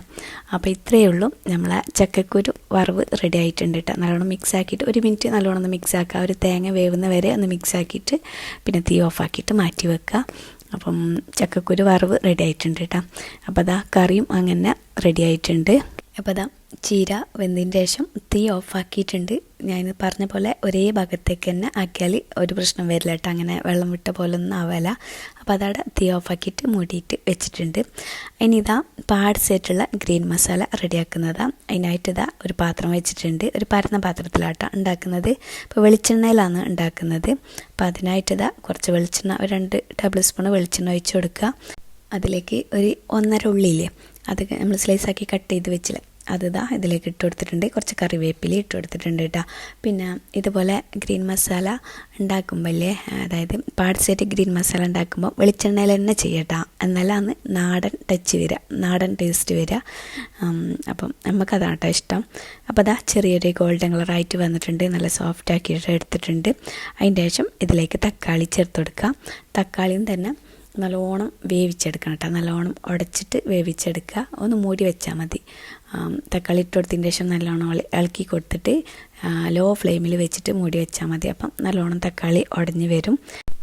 അപ്പോൾ ഇത്രയേ ഉള്ളൂ. നമ്മളെ ചക്കക്കുരു വറവ് റെഡി ആയിട്ടുണ്ട് കേട്ടോ. നല്ലോണം മിക്സ് ആക്കിയിട്ട് ഒരു മിനിറ്റ് നല്ലോണം ഒന്ന് മിക്സ് ആക്കുക ഒരു തേങ്ങ വേവുന്ന വരെ ഒന്ന് മിക്സ് ആക്കിയിട്ട് പിന്നെ തീ ഓഫാക്കിയിട്ട് മാറ്റി വെക്കുക. അപ്പം ചക്കക്കുരു വറവ് റെഡി ആയിട്ടുണ്ട് കേട്ടോ അപ്പോൾ അതാ കറിയും അങ്ങനെ റെഡി ആയിട്ടുണ്ട്. അപ്പോൾ അതാ ചീര വെന്തതിന് ശേഷം തീ ഓഫാക്കിയിട്ടുണ്ട്. ഞാൻ പറഞ്ഞ പോലെ ഒരേ ഭാഗത്തേക്ക് തന്നെ ആക്കിയാൽ ഒരു പ്രശ്നം വരില്ല കേട്ടോ. അങ്ങനെ വെള്ളം വിട്ട പോലെ ഒന്നും ആവില്ല. അപ്പോൾ അതവിടെ തീ ഓഫാക്കിയിട്ട് മൂടിയിട്ട് വെച്ചിട്ടുണ്ട്. ഇനി ഇതാ പാർട്സ് ആയിട്ടുള്ള ഗ്രീൻ മസാല റെഡിയാക്കുന്നതാണ് അതിനായിട്ട് ഇതാ ഒരു പാത്രം വെച്ചിട്ടുണ്ട്. ഒരു പരന്ന പാത്രത്തിലാട്ടാണ് ഉണ്ടാക്കുന്നത്. ഇപ്പോൾ വെളിച്ചെണ്ണയിലാണ് ഉണ്ടാക്കുന്നത്. അപ്പോൾ അതിനായിട്ട് ഇതാ കുറച്ച് വെളിച്ചെണ്ണ ഒരു രണ്ട് ടേബിൾ സ്പൂൺ വെളിച്ചെണ്ണ ഒഴിച്ച് കൊടുക്കുക. അതിലേക്ക് ഒരു ഒന്നര ഉള്ളിയില്ലേ? അത് നമ്മൾ സ്ലൈസാക്കി കട്ട് ചെയ്ത് വെച്ചില്ല? അത് ഇതാ ഇതിലേക്ക് ഇട്ട് കൊടുത്തിട്ടുണ്ട്. കുറച്ച് കറിവേപ്പില ഇട്ട് കൊടുത്തിട്ടുണ്ട് കേട്ടോ. പിന്നെ ഇതുപോലെ ഗ്രീൻ മസാല ഉണ്ടാക്കുമ്പോഴല്ലേ അതായത് പാർട്സായിട്ട് ഗ്രീൻ മസാല ഉണ്ടാക്കുമ്പോൾ വെളിച്ചെണ്ണയിൽ തന്നെ ചെയ്യട്ടോ. എന്നാലാണ് നാടൻ ടച്ച് വരിക നാടൻ ടേസ്റ്റ് വരിക. അപ്പം നമുക്കതാണ് കേട്ടോ ഇഷ്ടം. അപ്പോൾ അതാ ചെറിയൊരു ഗോൾഡൻ കളറായിട്ട് വന്നിട്ടുണ്ട്. നല്ല സോഫ്റ്റ് ആക്കിയിട്ട് എടുത്തിട്ടുണ്ട്. അതിന്റെ ശേഷം ഇതിലേക്ക് തക്കാളി ചേർത്ത് കൊടുക്കുക. തക്കാളിയും തന്നെ നല്ലോണം വേവിച്ചെടുക്കണം കേട്ടോ. നല്ലോണം ഉടച്ചിട്ട് വേവിച്ചെടുക്കുക. ഒന്ന് മൂടി വെച്ചാൽ മതി. തക്കാളി ഇട്ട് കൊടുത്തതിന് ശേഷം നല്ലോണം ഇളക്കി കൊടുത്തിട്ട് ലോ ഫ്ലെയിമിൽ വെച്ചിട്ട് മൂടി വെച്ചാൽ മതി. അപ്പം നല്ലോണം തക്കാളി ഉടഞ്ഞ് വരും.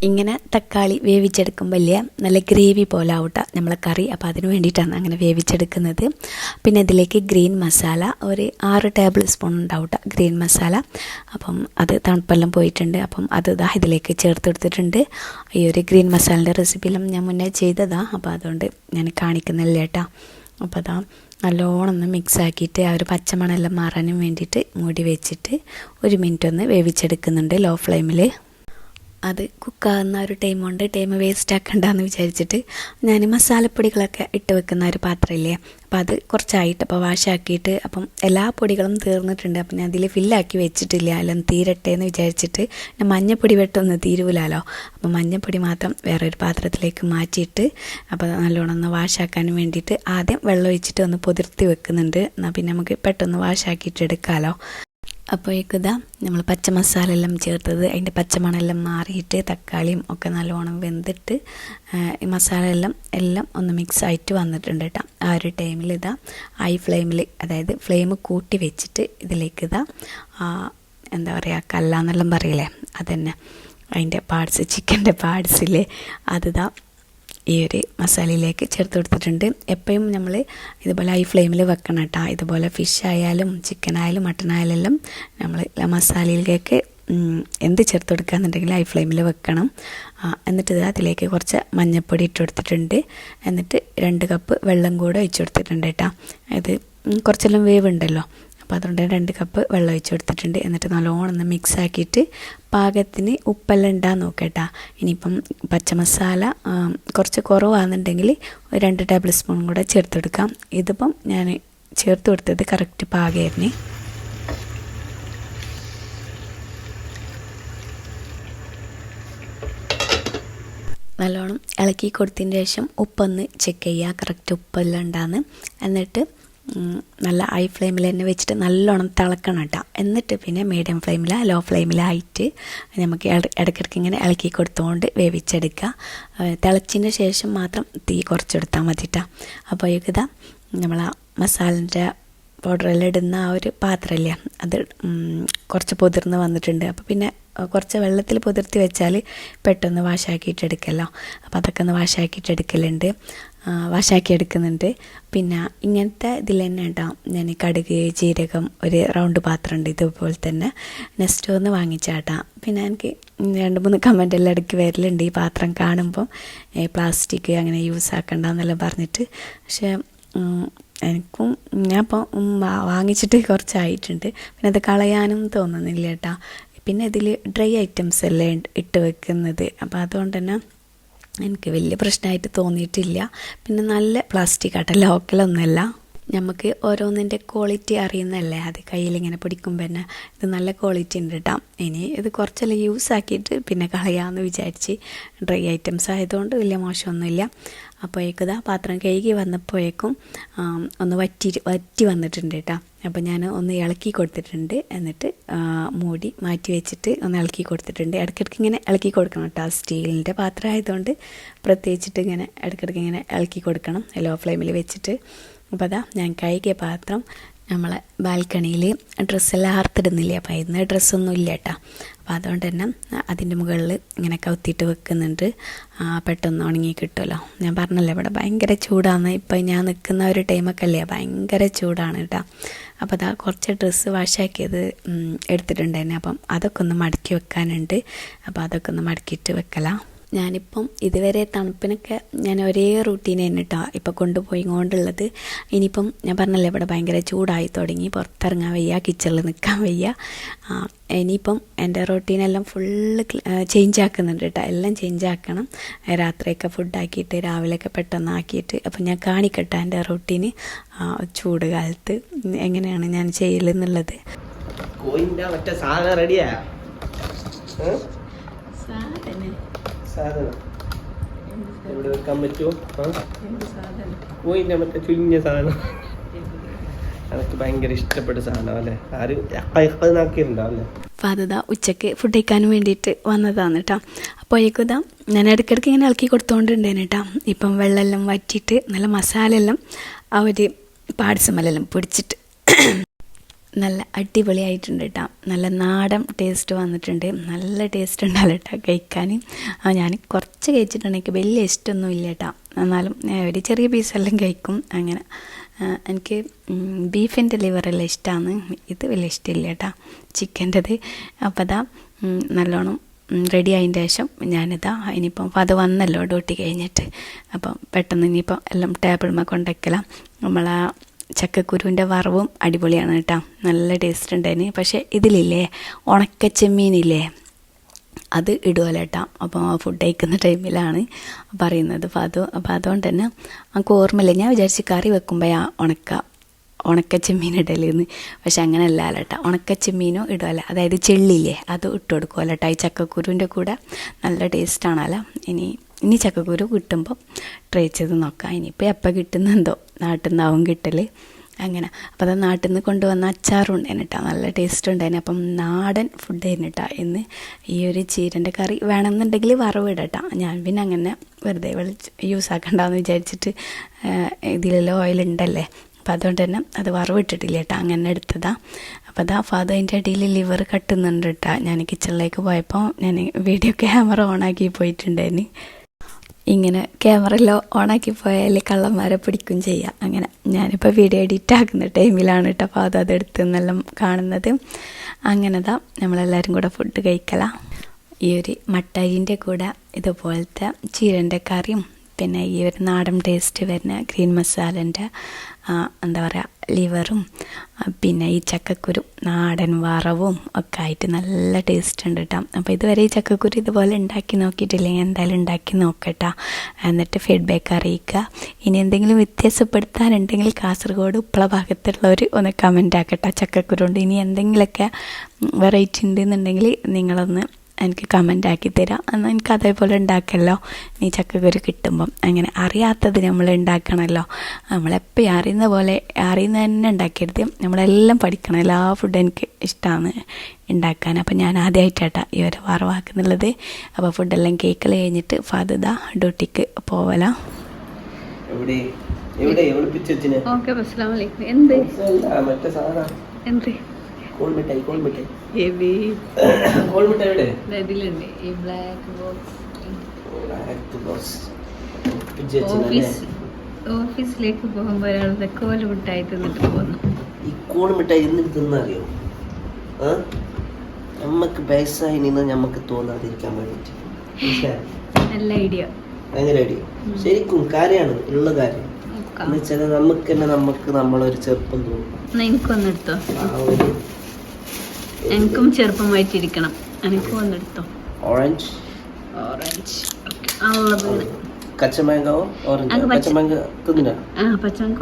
ഇങ്ങനെ തക്കാളി വേവിച്ചെടുക്കുമ്പോൾ വലിയ നല്ല ഗ്രേവി പോലെ ആവട്ടെ നമ്മളെ കറി. അപ്പോൾ അതിന് വേണ്ടിയിട്ടാണ് അങ്ങനെ വേവിച്ചെടുക്കുന്നത്. പിന്നെ ഇതിലേക്ക് ഗ്രീൻ മസാല ഒരു ആറ് ടേബിൾ സ്പൂൺ ഉണ്ടാവട്ടെ ഗ്രീൻ മസാല. അപ്പം അത് തണുപ്പെല്ലാം പോയിട്ടുണ്ട്. അപ്പം അത് ഇതാ ഇതിലേക്ക് ചേർത്ത് കൊടുത്തിട്ടുണ്ട്. ഈ ഒരു ഗ്രീൻ മസാലന്റെ റെസിപ്പിയിലും ഞാൻ മുന്നേ ചെയ്തതാണ് അപ്പോൾ അതുകൊണ്ട് ഞാൻ കാണിക്കുന്നില്ല കേട്ടോ. അപ്പോൾ അതാ നല്ലോണം ഒന്ന് മിക്സ് ആക്കിയിട്ട് ആ ഒരു പച്ചമണെല്ലാം മാറാനും വേണ്ടിയിട്ട് മൂടി വെച്ചിട്ട് ഒരു മിനിറ്റ് ഒന്ന് വേവിച്ചെടുക്കുന്നുണ്ട് ലോ. ഫ്ലെയിമിൽ അത് കുക്കാകുന്ന ഒരു ടൈം ടൈം വേസ്റ്റ് ആക്കണ്ടെന്ന് വിചാരിച്ചിട്ട് ഞാൻ മസാലപ്പൊടികളൊക്കെ ഇട്ട് വെക്കുന്ന ഒരു പാത്രമില്ലേ അപ്പോൾ അത് കുറച്ചായിട്ട് അപ്പോൾ വാഷാക്കിയിട്ട് അപ്പം എല്ലാ പൊടികളും തീർന്നിട്ടുണ്ട്. അപ്പം ഞാൻ അതിൽ ഫില്ലാക്കി വെച്ചിട്ടില്ല. എല്ലാം തീരട്ടെ എന്ന് വിചാരിച്ചിട്ട് ഞാൻ മഞ്ഞപ്പൊടി വെട്ടൊന്ന് തീരുവില്ലല്ലോ അപ്പം മഞ്ഞപ്പൊടി മാത്രം വേറൊരു പാത്രത്തിലേക്ക് മാറ്റിയിട്ട് അപ്പോൾ നല്ലോണം ഒന്ന് വാഷാക്കാൻ വേണ്ടിയിട്ട് ആദ്യം വെള്ളം ഒഴിച്ചിട്ട് ഒന്ന് പൊതിർത്തി വെക്കുന്നുണ്ട്. എന്നാൽ പിന്നെ നമുക്ക് പെട്ടെന്ന് വാഷാക്കിയിട്ട് എടുക്കാമല്ലോ അപ്പോഴേക്കും ഇതാ നമ്മൾ പച്ച മസാല എല്ലാം ചേർത്തത്. അതിന്റെ പച്ചമണെല്ലാം മാറിയിട്ട് തക്കാളിയും ഒക്കെ നല്ലോണം വെന്തിട്ട് ഈ മസാല എല്ലാം എല്ലാം ഒന്ന് മിക്സ് ആയിട്ട് വന്നിട്ടുണ്ട് കേട്ടോ. ആ ഒരു ടൈമിൽ ഇതാ ഹൈ ഫ്ലെയിമിൽ അതായത് ഫ്ലെയിം കൂട്ടി വെച്ചിട്ട് ഇതിലേക്ക് ഇതാ എന്താ പറയുക കല്ലാന്നെല്ലാം പറയില്ലേ? അതന്നെ. അതിന്റെ പാർട്സ് ചിക്കന്റെ പാർട്സില്ലേ അതിതാ ഈ ഒരു മസാലയിലേക്ക് ചേർത്ത് കൊടുത്തിട്ടുണ്ട്. എപ്പോഴും നമ്മൾ ഇതുപോലെ ഹൈ ഫ്ലെയിമിൽ വെക്കണം കേട്ടോ ഇതുപോലെ ഫിഷ് ആയാലും ചിക്കൻ ആയാലും മട്ടൺ ആയാലും എല്ലാം നമ്മൾ മസാലയിലേക്ക് എന്ത് ചേർത്ത് കൊടുക്കുകയെന്നുണ്ടെങ്കിൽ ഹൈ ഫ്ലെയിമിൽ വെക്കണം. എന്നിട്ട് ഇത് അതിലേക്ക് കുറച്ച് മഞ്ഞൾപ്പൊടി ഇട്ട് കൊടുത്തിട്ടുണ്ട്. എന്നിട്ട് രണ്ട് കപ്പ് വെള്ളം കൂടെ ഒഴിച്ചു കൊടുത്തിട്ടുണ്ട് കേട്ടോ ഇത് കുറച്ചെല്ലാം വേവ് ഉണ്ടല്ലോ അപ്പോൾ അതുകൊണ്ട് രണ്ട് കപ്പ് വെള്ളം ഒഴിച്ച് കൊടുത്തിട്ടുണ്ട് എന്നിട്ട് നല്ലോണം ഒന്ന് മിക്സ് ആക്കിയിട്ട് പാകത്തിന് ഉപ്പെല്ലാം ഉണ്ടാകാൻ നോക്കട്ടാ ഇനിയിപ്പം പച്ചമസാല കുറച്ച് കുറവാണെന്നുണ്ടെങ്കിൽ രണ്ട് ടേബിൾ സ്പൂൺ കൂടെ ചേർത്തെടുക്കാം. ഇതിപ്പം ഞാൻ ചേർത്ത് കൊടുത്തത് കറക്റ്റ് പാകമായിരുന്നു നല്ലോണം ഇളക്കി കൊടുത്തതിന് ശേഷം ഉപ്പൊന്ന് ചെക്ക് ചെയ്യുക. കറക്റ്റ് ഉപ്പെല്ലാം ഉണ്ടാകുന്നു എന്നിട്ട് നല്ല ഹൈ ഫ്ലെയിമിൽ തന്നെ വെച്ചിട്ട് നല്ലോണം തിളക്കണം കേട്ടോ. എന്നിട്ട് പിന്നെ മീഡിയം ഫ്ലെയിമിൽ ലോ ഫ്ലെയിമിലായിട്ട് നമുക്ക് ഇടയ്ക്കിടയ്ക്ക് ഇങ്ങനെ ഇളക്കി കൊടുത്തുകൊണ്ട് വേവിച്ചെടുക്കുക. തിളച്ചതിന് ശേഷം മാത്രം തീ കുറച്ചെടുത്താൽ മതി കേട്ടോ അപ്പോൾ ഇതാ നമ്മൾ ആ മസാലന്റെ പൗഡറെല്ലാം ഇടുന്ന ആ ഒരു പാത്രമല്ലേ അത് കുറച്ച് പൊതിർന്ന് വന്നിട്ടുണ്ട്. അപ്പോൾ പിന്നെ കുറച്ച് വെള്ളത്തിൽ പൊതിർത്തി വെച്ചാൽ പെട്ടെന്ന് വാഷാക്കിയിട്ടെടുക്കല്ലോ അപ്പോൾ അതൊക്കെ ഒന്ന് വാഷാക്കിയിട്ട് എടുക്കലുണ്ട്. വാഷാക്കി എടുക്കുന്നുണ്ട്. പിന്നെ ഇങ്ങനത്തെ ഇതിൽ തന്നെ ഉണ്ടാവും ഞാൻ കടുക് ജീരകം ഒരു റൗണ്ട് പാത്രം ഉണ്ട് ഇതുപോലെ തന്നെ. നെക്സ്റ്റ് ഒന്ന് വാങ്ങിച്ചാട്ടാം. പിന്നെ എനിക്ക് രണ്ട് മൂന്ന് കമന്റ് എല്ലാം ഇടയ്ക്ക് വരലുണ്ട് ഈ പാത്രം കാണുമ്പം. പ്ലാസ്റ്റിക് അങ്ങനെ യൂസ് ആക്കണ്ടെന്നെല്ലാം പറഞ്ഞിട്ട്. പക്ഷേ എനിക്കും ഞാൻ ഇപ്പോൾ വാങ്ങിച്ചിട്ട് കുറച്ചായിട്ടുണ്ട്. പിന്നെ അത് കളയാനും തോന്നുന്നില്ല കേട്ടോ. പിന്നെ ഇതിൽ ഡ്രൈ ഐറ്റംസ് എല്ലാം ഇട്ട് വെക്കുന്നത്. അപ്പോൾ അതുകൊണ്ട് തന്നെ എനിക്ക് വലിയ പ്രശ്നമായിട്ട് തോന്നിയിട്ടില്ല. പിന്നെ നല്ല പ്ലാസ്റ്റിക് ആട്ടെ ലോക്കലൊന്നുമല്ല. നമുക്ക് ഓരോന്നിന്റെ ക്വാളിറ്റി അറിയുന്നതല്ലേ? അത് കയ്യിലിങ്ങനെ പിടിക്കുമ്പോൾ തന്നെ ഇത് നല്ല ക്വാളിറ്റി ഉണ്ട് കേട്ടോ ഇനി ഇത് കുറച്ചെല്ലാം യൂസ് ആക്കിയിട്ട് പിന്നെ കളയാമെന്ന് വിചാരിച്ച് ഡ്രൈ ഐറ്റംസ് ആയതുകൊണ്ട് വലിയ മോശമൊന്നുമില്ല. അപ്പോഴേക്കും പാത്രം കഴുകി വന്നപ്പോഴേക്കും ഒന്ന് വറ്റി വറ്റി വന്നിട്ടുണ്ട് കേട്ടോ അപ്പോൾ ഞാൻ ഒന്ന് ഇളക്കി കൊടുത്തിട്ടുണ്ട്. എന്നിട്ട് മൂടി മാറ്റി വെച്ചിട്ട് ഒന്ന് ഇളക്കി കൊടുത്തിട്ടുണ്ട്. ഇടയ്ക്കിടയ്ക്ക് ഇങ്ങനെ ഇളക്കി കൊടുക്കണം കേട്ടോ. സ്റ്റീലിന്റെ പാത്രം ആയതുകൊണ്ട് പ്രത്യേകിച്ചിട്ട് ഇങ്ങനെ ഇടയ്ക്കിടയ്ക്ക് ഇങ്ങനെ ഇളക്കി കൊടുക്കണം. ലോ ഫ്ലെയിമിൽ വെച്ചിട്ട്. അപ്പോൾ അതാ ഞാൻ കഴുകിയ പാത്രം നമ്മളെ ബാൽക്കണിയിൽ ഡ്രസ്സെല്ലാം ആർത്തിടുന്നില്ലേ? അപ്പോൾ ഇന്ന് ഡ്രസ്സൊന്നും ഇല്ല കേട്ടോ അപ്പോൾ അതുകൊണ്ട് തന്നെ അതിന്റെ മുകളിൽ ഇങ്ങനെ കൗത്തിയിട്ട് വെക്കുന്നുണ്ട്. പെട്ടെന്ന് ഉണങ്ങി കിട്ടുമല്ലോ. ഞാൻ പറഞ്ഞല്ലോ ഇവിടെ ഭയങ്കര ചൂടാണ്. ഇപ്പം ഞാൻ നിൽക്കുന്ന ഒരു ടൈമൊക്കെ അല്ലേ? ഭയങ്കര ചൂടാണ് കേട്ടോ. അപ്പോൾ അതാ കുറച്ച് ഡ്രസ്സ് വാഷാക്കിയത് എടുത്തിട്ടുണ്ടായിരുന്നു. അപ്പം അതൊക്കെ ഒന്ന് മടക്കി വെക്കാനുണ്ട്. അപ്പോൾ അതൊക്കെ ഒന്ന് മടക്കിയിട്ട് വെക്കലാം. ഞാനിപ്പം ഇതുവരെ തണുപ്പിനൊക്കെ ഞാൻ ഒരേ റൂട്ടീൻ തന്നെ കേട്ടോ ഇപ്പം കൊണ്ടുപോയി കൊണ്ടുള്ളത് ഇനിയിപ്പം ഞാൻ പറഞ്ഞല്ലേ ഇവിടെ ഭയങ്കര ചൂടായി തുടങ്ങി. പുറത്തിറങ്ങാൻ വയ്യ കിച്ചണിൽ നിൽക്കാൻ വയ്യ. ഇനിയിപ്പം എന്റെ റൊട്ടീനെല്ലാം ഫുള്ള് ചേഞ്ച് ആക്കുന്നുണ്ട് കേട്ടോ എല്ലാം ചേഞ്ച് ആക്കണം. രാത്രിയൊക്കെ ഫുഡാക്കിയിട്ട് രാവിലെയൊക്കെ പെട്ടെന്ന് ആക്കിയിട്ട്. അപ്പം ഞാൻ കാണിക്കട്ടെ എന്റെ റൊട്ടീന് ചൂട് കാലത്ത് എങ്ങനെയാണ് ഞാൻ ചെയ്യലെന്നുള്ളത്. കോയിന്റെ മറ്റേ സാധനം റെഡിയാ സാധനം. എവിടെ വെക്കാൻ പറ്റുമോ? കോയിന്റെ മറ്റേ ചുരുങ്ങിയ സാധനം. എനിക്ക് ഭയങ്കര ഇഷ്ടപ്പെട്ട സാധനം അല്ലേ? ആരും? നാക്കിയിട്ടുണ്ടാവും അല്ലേ? അപ്പോൾ അത് ഉച്ചയ്ക്ക് ഫുഡ് കഴിക്കാൻ വേണ്ടിയിട്ട് വന്നതാണ് കേട്ടോ അപ്പോൾ ഇതാ ഞാൻ ഇടയ്ക്കിടയ്ക്ക് ഇങ്ങനെ ഇളക്കി കൊടുത്തോണ്ടിരുന്നേനെ കേട്ടോ ഇപ്പം വെള്ളമെല്ലാം വറ്റിയിട്ട് നല്ല മസാല എല്ലാം ആ ഒരു പാട്സുമലെല്ലാം പിടിച്ചിട്ട് നല്ല അടിപൊളിയായിട്ടുണ്ട് കേട്ടോ നല്ല നാടൻ ടേസ്റ്റ് വന്നിട്ടുണ്ട്. നല്ല ടേസ്റ്റ് ഉണ്ടല്ലോ കേട്ടോ കഴിക്കാൻ ആ ഞാൻ കുറച്ച് കഴിച്ചിട്ടുണ്ടെങ്കിൽ വലിയ ഇഷ്ടമൊന്നും ഇല്ല കേട്ടോ എന്നാലും ഒരു ചെറിയ പീസെല്ലാം കഴിക്കും. അങ്ങനെ എനിക്ക് ബീഫിന്റെ ലിവറെല്ലാം ഇഷ്ടമാണ് ഇത് വലിയ ഇഷ്ടമില്ല കേട്ടോ ചിക്കന്റെത് അപ്പോൾ അതാ നല്ലോണം റെഡി ആയതിന്റെ ശേഷം ഞാനിതാ ഇനിയിപ്പം അത് വന്നല്ലോ ഡ്യൂട്ടി കഴിഞ്ഞിട്ട്. അപ്പം പെട്ടെന്ന് ഇനിയിപ്പം എല്ലാം ടേബിൾമ കൊണ്ടുവയ്ക്കലാം നമ്മളാ ചക്കക്കുരുവിന്റെ വറവും അടിപൊളിയാണ് കേട്ടോ. നല്ല ടേസ്റ്റ് ഉണ്ടായിന്. പക്ഷേ ഇതിലില്ലേ ഉണക്കച്ചെമ്മീനില്ലേ അത് ഇടുമല്ലോ കേട്ടോ. അപ്പോൾ ഫുഡ് കഴിക്കുന്ന ടൈമിലാണ് പറയുന്നത്. അപ്പോൾ അത് അപ്പോൾ അതുകൊണ്ട് തന്നെ നമുക്ക് ഓർമ്മയില്ല. ഞാൻ വിചാരിച്ച് കറി വെക്കുമ്പോൾ ആ ഉണക്ക ഉണക്കച്ചെമ്മീൻ ഇടലെന്ന് പക്ഷെ അങ്ങനെ കേട്ടോ. ഉണക്കച്ചെമ്മീനോ ഇടുമല്ല അതായത് ചെള്ളിയില്ലേ അത് ഇട്ട് കൊടുക്കുമല്ലോ ഈ ചക്കക്കുരുവിന്റെ കൂടെ നല്ല ടേസ്റ്റാണല്ലോ ഇനി ഇനി ചക്കക്കുരു കിട്ടുമ്പോൾ ട്രൈ ചെയ്ത് നോക്കാം. ഇനിയിപ്പോൾ എപ്പോൾ കിട്ടുന്നുണ്ടോ? നാട്ടിൽ നിന്നാവും കിട്ടൽ അങ്ങനെ. അപ്പോൾ അത് നാട്ടിൽ നിന്ന് കൊണ്ടുവന്ന അച്ചാറുണ്ടായിരുന്നു കേട്ടോ നല്ല ടേസ്റ്റ് ഉണ്ടായിരുന്നു അപ്പം നാടൻ ഫുഡ് ആയിരുന്നു കേട്ടോ ഇന്ന് ഈ ഒരു ചീരന്റെ കറി വേണമെന്നുണ്ടെങ്കിൽ വറവ് ഇടട്ടോ ഞാൻ പിന്നെ അങ്ങനെ വെറുതെ വെളിച്ച് യൂസ് ആക്കണ്ടെന്ന് വിചാരിച്ചിട്ട് ഇതിലെല്ലാം ഓയിൽ ഉണ്ടല്ലേ അപ്പം അതുകൊണ്ട് തന്നെ അത് വറവിട്ടിട്ടില്ല കേട്ടോ അങ്ങനെ എടുത്തതാ. അപ്പോൾ അതാ ഫാദർ അതിന്റെ അടിയിൽ ലിവർ കട്ടുന്നുണ്ട് കേട്ടോ ഞാൻ കിച്ചണിലേക്ക് പോയപ്പോൾ ഞാൻ വീഡിയോ ക്യാമറ ഓണാക്കി പോയിട്ടുണ്ടായിരുന്നു ഇങ്ങനെ ക്യാമറയിലോ എല്ലാം ഓണാക്കി പോയാൽ കള്ളന്മാരെ പിടിക്കും ചെയ്യുക അങ്ങനെ ഞാനിപ്പോൾ വീഡിയോ എഡിറ്റ് ആക്കുന്ന ടൈമിലാണ് കേട്ടോ അപ്പോൾ അത് അതെടുത്ത് എന്നെല്ലാം കാണുന്നത്. അങ്ങനെതാ നമ്മളെല്ലാവരും കൂടെ ഫുഡ് കഴിക്കലാം. ഈ ഒരു മട്ടരിന്റെ കൂടെ ഇതുപോലത്തെ ചീരന്റെ കറിയും പിന്നെ ഈ ഒരു നാടൻ ടേസ്റ്റ് വരുന്ന ഗ്രീൻ മസാലന്റെ എന്താ പറയുക ലിവറും പിന്നെ ഈ ചക്കക്കുരു നാടൻ വറവും ഒക്കെ ആയിട്ട് നല്ല ടേസ്റ്റ് ഉണ്ട് കേട്ടോ അപ്പോൾ ഇതുവരെ ഈ ചക്കക്കുരു ഇതുപോലെ ഉണ്ടാക്കി നോക്കിയിട്ടില്ലെങ്കിൽ എന്തായാലും ഉണ്ടാക്കി നോക്കട്ടോ എന്നിട്ട് ഫീഡ്ബാക്ക് അറിയിക്കുക ഇനി എന്തെങ്കിലും വ്യത്യാസപ്പെടുത്താനുണ്ടെങ്കിൽ കാസർഗോഡ് ഉപ്പള ഭാഗത്തുള്ളവർ ഒന്ന് കമന്റ് ആക്കട്ടെ. ചക്കക്കുരു കൊണ്ട് ഇനി എന്തെങ്കിലുമൊക്കെ വെറൈറ്റി ഉണ്ടെന്നുണ്ടെങ്കിൽ നിങ്ങളൊന്ന് എനിക്ക് കമന്റ് ആക്കി തരാം. എന്നാൽ എനിക്ക് അതേപോലെ ഉണ്ടാക്കല്ലോ. നീ ചക്കക്കുരു കിട്ടുമ്പം. അങ്ങനെ അറിയാത്തത് നമ്മൾ ഉണ്ടാക്കണമല്ലോ നമ്മളെപ്പോഴും അറിയുന്ന പോലെ അറിയുന്ന തന്നെ ഉണ്ടാക്കരുത്. നമ്മളെല്ലാം പഠിക്കണം. എല്ലാ ഫുഡും എനിക്ക് ഇഷ്ടമാണ് ഉണ്ടാക്കാൻ. അപ്പം ഞാൻ ആദ്യമായിട്ടാട്ടാ ഈ ഒരു വറവാക്കുന്നുള്ളത് അപ്പോൾ ഫുഡെല്ലാം കേക്കിൽ കഴിഞ്ഞിട്ട് ഫാദുദ ഡ്യൂട്ടിക്ക് പോവലാ. എവിടെ? എവിടെ? എവിടെ ഓക്കേ ഓക്കെ അസ്സലാമു അലൈക്കും. എന്ത്? മറ്റേ സാധനം. എന്ത്? കോൾമിട്ടായി കോൾമിട്ടായി. ഹെവി കോൾമിട്ടായി എവിടെ? ഇതിലുണ്ട് ഈ black box black box? Office ഓഫീസിലേക്ക് പോകുമ്പോൾ ഒരാളുടെ കോൾ മിഠായി തിന്നിട്ട് പോകുന്നു. ഈ കോൾ മിഠായി എന്നിട്ട് തിന്നറിയോ? നമുക്ക് വയസ്സായി നിന്ന് നമുക്ക് തോന്നാതിരിക്കാൻ വേണ്ടിട്ട്? നല്ല ഐഡിയ. ഭയങ്കര ഐഡിയ. ശരിക്കും കാര്യമാണ് ഉള്ള കാര്യം. എന്ന് വെച്ചാൽ നമുക്ക് തന്നെ നമുക്ക് നമ്മളൊരു ചെറുപ്പം തോന്നും. എനിക്കൊന്നെടുത്തോ? ആ ഒരു എനിക്കും ചെറുപ്പമായിട്ടിരിക്കണം. എനിക്ക് വന്നെടുത്തോ? ഓറഞ്ച് ഓറഞ്ച് ഓക്കെ അള്ള കച്ച മാങ്കോ ഓറഞ്ച് തിന്നില്ല ആ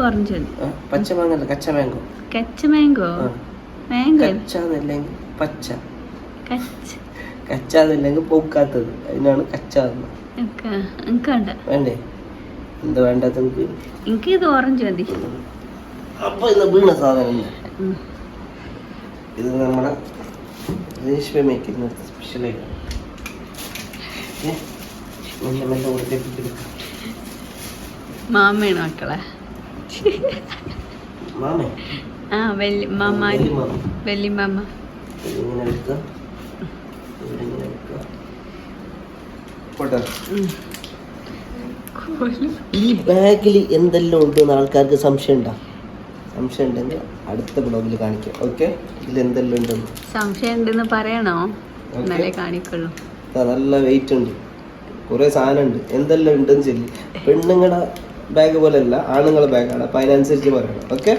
ഓറഞ്ച് മതി. മാങ്ങ അല്ല മാങ്കോ പച്ച. കച്ച. പൊക്കാത്തത് പൂക്കാത്തത്. അതിനാണ് കച്ച എന്ന്. എനിക്ക് എനിക്ക് വേണ്ട. എന്താ വേണ്ടാത്ത എനിക്ക് ഇത് ഓറഞ്ച് മതി. അപ്പൊ ഇന്ന് വീണ സാധനം. ഇത് നമ്മുടെ രേഷ്മ മേക്കുന്ന സ്പെഷ്യലായിട്ട് മെല്ലെ മെല്ലെ കൊടുത്തിട്ട് മാമയാണ് മക്കളെ. മാമേ? ആ ഇങ്ങനെ ഇങ്ങനെ വെക്കുക പോട്ടെ. ഈ ബാഗിൽ എന്തെല്ലാം ഉണ്ടെന്ന് ആൾക്കാർക്ക് സംശയം ഉണ്ടോ സംശയം ഉണ്ടെങ്കിൽ അടുത്ത ബ്ലോഗിൽ കാണിക്കാം. ഓക്കെ ഇതിൽ എന്തെല്ലാം ഉണ്ടെന്ന് സംശയം ഉണ്ടെന്ന് പറയണോ. എന്നാലേ കാണിക്കുള്ളൂ. നല്ല വെയിറ്റ് ഉണ്ട്. കുറേ സാധനം ഉണ്ട് എന്തെല്ലാം ഉണ്ടെന്ന് ചൊല്ലി പെണ്ണുങ്ങളുടെ ബാഗ് പോലെയല്ല ആണുങ്ങളുടെ ബാഗാണ് അപ്പം അതിനനുസരിച്ച് പറയണം. ഓക്കെ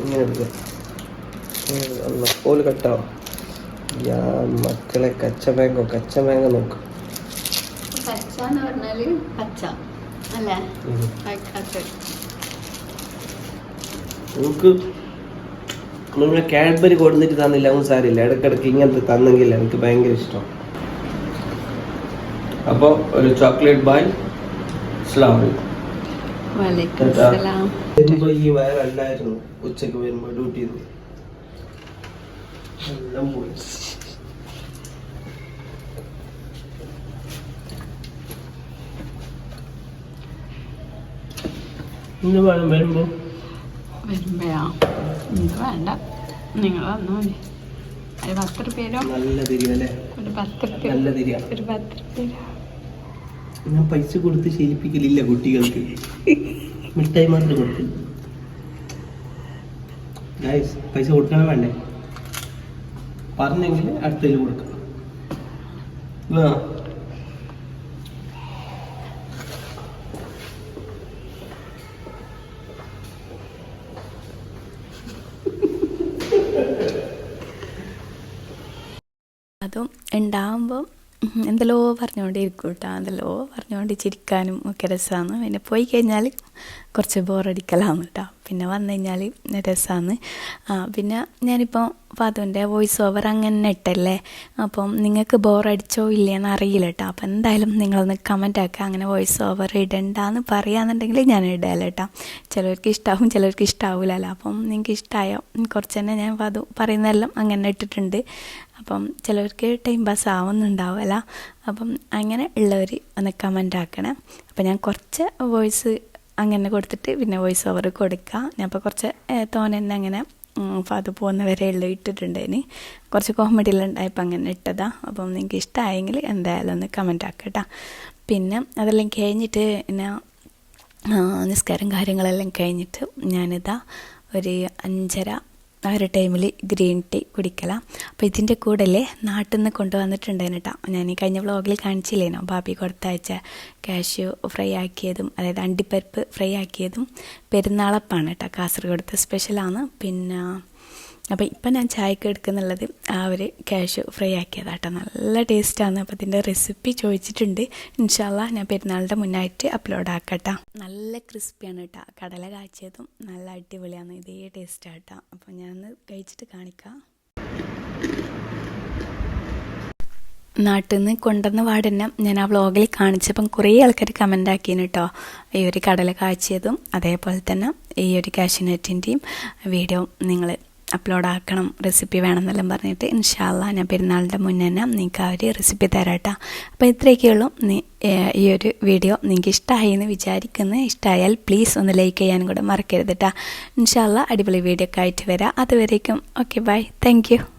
ഇങ്ങനെ എടുക്കുക കോൽ കട്ടാവും യാ മക്കളെ കച്ച മാങ്കോ കച്ച ബാങ്കോ നോക്ക്. കച്ച എന്ന് പറഞ്ഞാൽ അല്ലേ? നമുക്ക് നമ്മളെ കാഡ്ബറി കൊടുത്തിട്ട് തന്നില്ല അവൻ സാരില്ല ഇടക്കിടക്ക് ഇങ്ങനത്തെ തന്നെങ്കിൽ എനിക്ക് ഭയങ്കര ഇഷ്ടം. അപ്പോൾ ഒരു ചോക്ലേറ്റ് ബായ് ഈ വയറല്ലായിരുന്നു ഉച്ചയ്ക്ക് വരുമ്പോ ഡ്യൂട്ടി എല്ലാം പോയി. ഇന്ന് വേണം വരുമ്പോ? വരുമ്പോഴാ എനിക്ക് വേണ്ട. നിങ്ങൾ വന്നോ മതി. ഒരു പത്ത് റുപ്യയിലോ നല്ല തിരിയല്ലേ ഒരു പത്ത് റുപ്യ നല്ല തിരിയാ. ഒരു പത്ത് റുപ്യയിലോ ഞാൻ പൈസ കൊടുത്ത് ശീലിപ്പിക്കലില്ല കുട്ടികൾക്ക്. മിഠായി മാത്രം കൊടുക്കും. ഗൈസ് പൈസ കൊടുക്കണം വേണ്ടേ? പറഞ്ഞെങ്കിൽ അടുത്തതിൽ കൊടുക്കാം. ആ. എന്തല്ലോ എന്തെല്ലോ പറഞ്ഞുകൊണ്ടിരിക്കും കേട്ടോ എന്തെല്ലോ പറഞ്ഞുകൊണ്ട് ചിരിക്കാനും ഒക്കെ രസമാണ് പിന്നെ പോയി കഴിഞ്ഞാൽ കുറച്ച് ബോറടിക്കലാന്ന് കേട്ടോ പിന്നെ വന്നു കഴിഞ്ഞാൽ രസമാണ്. പിന്നെ ഞാനിപ്പോൾ ഫാദുവിന്റെ വോയിസ് ഓവർ അങ്ങനെ ഇട്ടല്ലേ? അപ്പം നിങ്ങൾക്ക് ബോറടിച്ചോ ഇല്ലയെന്ന് അറിയില്ല കേട്ടോ അപ്പം എന്തായാലും നിങ്ങളൊന്ന് കമന്റ് ആക്കുക അങ്ങനെ വോയിസ് ഓവർ ഇടണ്ടെന്ന് പറയുകയെന്നുണ്ടെങ്കിൽ ഞാൻ ഇടാമല്ലോ കേട്ടോ ചിലർക്ക് ഇഷ്ടാവും ചിലർക്ക് ഇഷ്ടാവില്ലല്ലോ അപ്പം നിങ്ങൾക്ക് ഇഷ്ടമായോ കുറച്ച് തന്നെ ഞാൻ ഫാദു പറയുന്നതെല്ലാം അങ്ങനെ ഇട്ടിട്ടുണ്ട്. അപ്പം ചിലർക്ക് ടൈം പാസ് ആവുന്നുണ്ടാവുമല്ലോ അപ്പം അങ്ങനെ ഉള്ളവർ ഒന്ന് കമന്റ് ആക്കണേ. അപ്പം ഞാൻ കുറച്ച് വോയിസ് അങ്ങനെ കൊടുത്തിട്ട് പിന്നെ വോയിസ് ഓവർ കൊടുക്കുക ഞാൻ കുറച്ച് തോനെ തന്നെ അങ്ങനെ ഫാദർ പോകുന്നവരെ ഇട്ടിട്ടുണ്ട് ഇനി കുറച്ച് കോമഡിയിലുണ്ടായപ്പോൾ അങ്ങനെ ഇട്ടതാ. അപ്പം നിങ്ങൾക്ക് ഇഷ്ടമായെങ്കിൽ എന്തായാലും ഒന്ന് കമന്റ് ആക്കട്ടാ. പിന്നെ അതെല്ലാം കഴിഞ്ഞിട്ട് പിന്നെ നിസ്കാരം കാര്യങ്ങളെല്ലാം കഴിഞ്ഞിട്ട് ഞാനിതാ ഒരു അഞ്ചര ആ ഒരു ടൈമിൽ ഗ്രീൻ ടീ കുടിക്കലാം. അപ്പോൾ ഇതിന്റെ കൂടല്ലേ നാട്ടിൽ നിന്ന് കൊണ്ടുവന്നിട്ടുണ്ടായിരുന്നു കേട്ടോ ഞാൻ ഈ കഴിഞ്ഞ വ്ളോഗിൽ കാണിച്ചില്ലേനോ? ബാബി കൊടുത്തയച്ച കാഷ്യൂ ഫ്രൈ ആക്കിയതും അതായത് അണ്ടിപ്പരിപ്പ് ഫ്രൈ ആക്കിയതും പെരുന്നാളപ്പാണ് കേട്ടോ കാസർഗോഡത്തെ സ്പെഷ്യലാണ് പിന്നെ അപ്പോൾ ഇപ്പം ഞാൻ ചായക്ക് എടുക്കുന്നുള്ളത് ആ ഒരു ക്യാഷ് ഫ്രൈ ആക്കിയതാട്ടോ. നല്ല ടേസ്റ്റാണ് അപ്പോൾ ഇതിന്റെ റെസിപ്പി ചോദിച്ചിട്ടുണ്ട്. ഇൻഷാല്ല ഞാൻ പെരുന്നാളിന്റെ മുന്നായിട്ട് അപ്ലോഡ് ആക്കട്ടോ. നല്ല ക്രിസ്പിയാണ് കേട്ടോ കടല കാച്ചിയതും നല്ല അടിപൊളിയാണ്. ഇതേ ടേസ്റ്റാണ് കേട്ടോ അപ്പോൾ ഞാൻ കഴിച്ചിട്ട് കാണിക്കാം. നാട്ടിൽ നിന്ന് കൊണ്ടുവന്ന പാടന്നെ ഞാൻ ആ വ്ളോഗിൽ കാണിച്ചപ്പം കുറേ ആൾക്കാർ കമന്റ് ആക്കിയാണ് കേട്ടോ ഈ ഒരു കടല കാച്ചിയതും അതേപോലെ തന്നെ ഈ ഒരു കാഷ്യനെറ്റിന്റെയും വീഡിയോ നിങ്ങൾ അപ്ലോഡ് ആക്കണം റെസിപ്പി വേണമെന്നെല്ലാം പറഞ്ഞിട്ട് ഇൻഷാല്ല ഞാൻ പെരുന്നാളിന്റെ മുന്നേ തന്നെ നിങ്ങൾക്ക് ആ ഒരു റെസിപ്പി തരാട്ടോ. അപ്പോൾ ഇത്രയൊക്കെയുള്ളൂ ഈ ഒരു വീഡിയോ നിങ്ങൾക്ക് ഇഷ്ടമായി എന്ന് വിചാരിക്കുന്നു. ഇഷ്ടമായാൽ പ്ലീസ് ഒന്ന് ലൈക്ക് ചെയ്യാനും കൂടെ മറക്കരുത് കേട്ടോ ഇൻഷാല്ല അടിപൊളി വീഡിയോ ഒക്കെ ആയിട്ട് വരാം. അതുവരേക്കും. Okay bye. താങ്ക്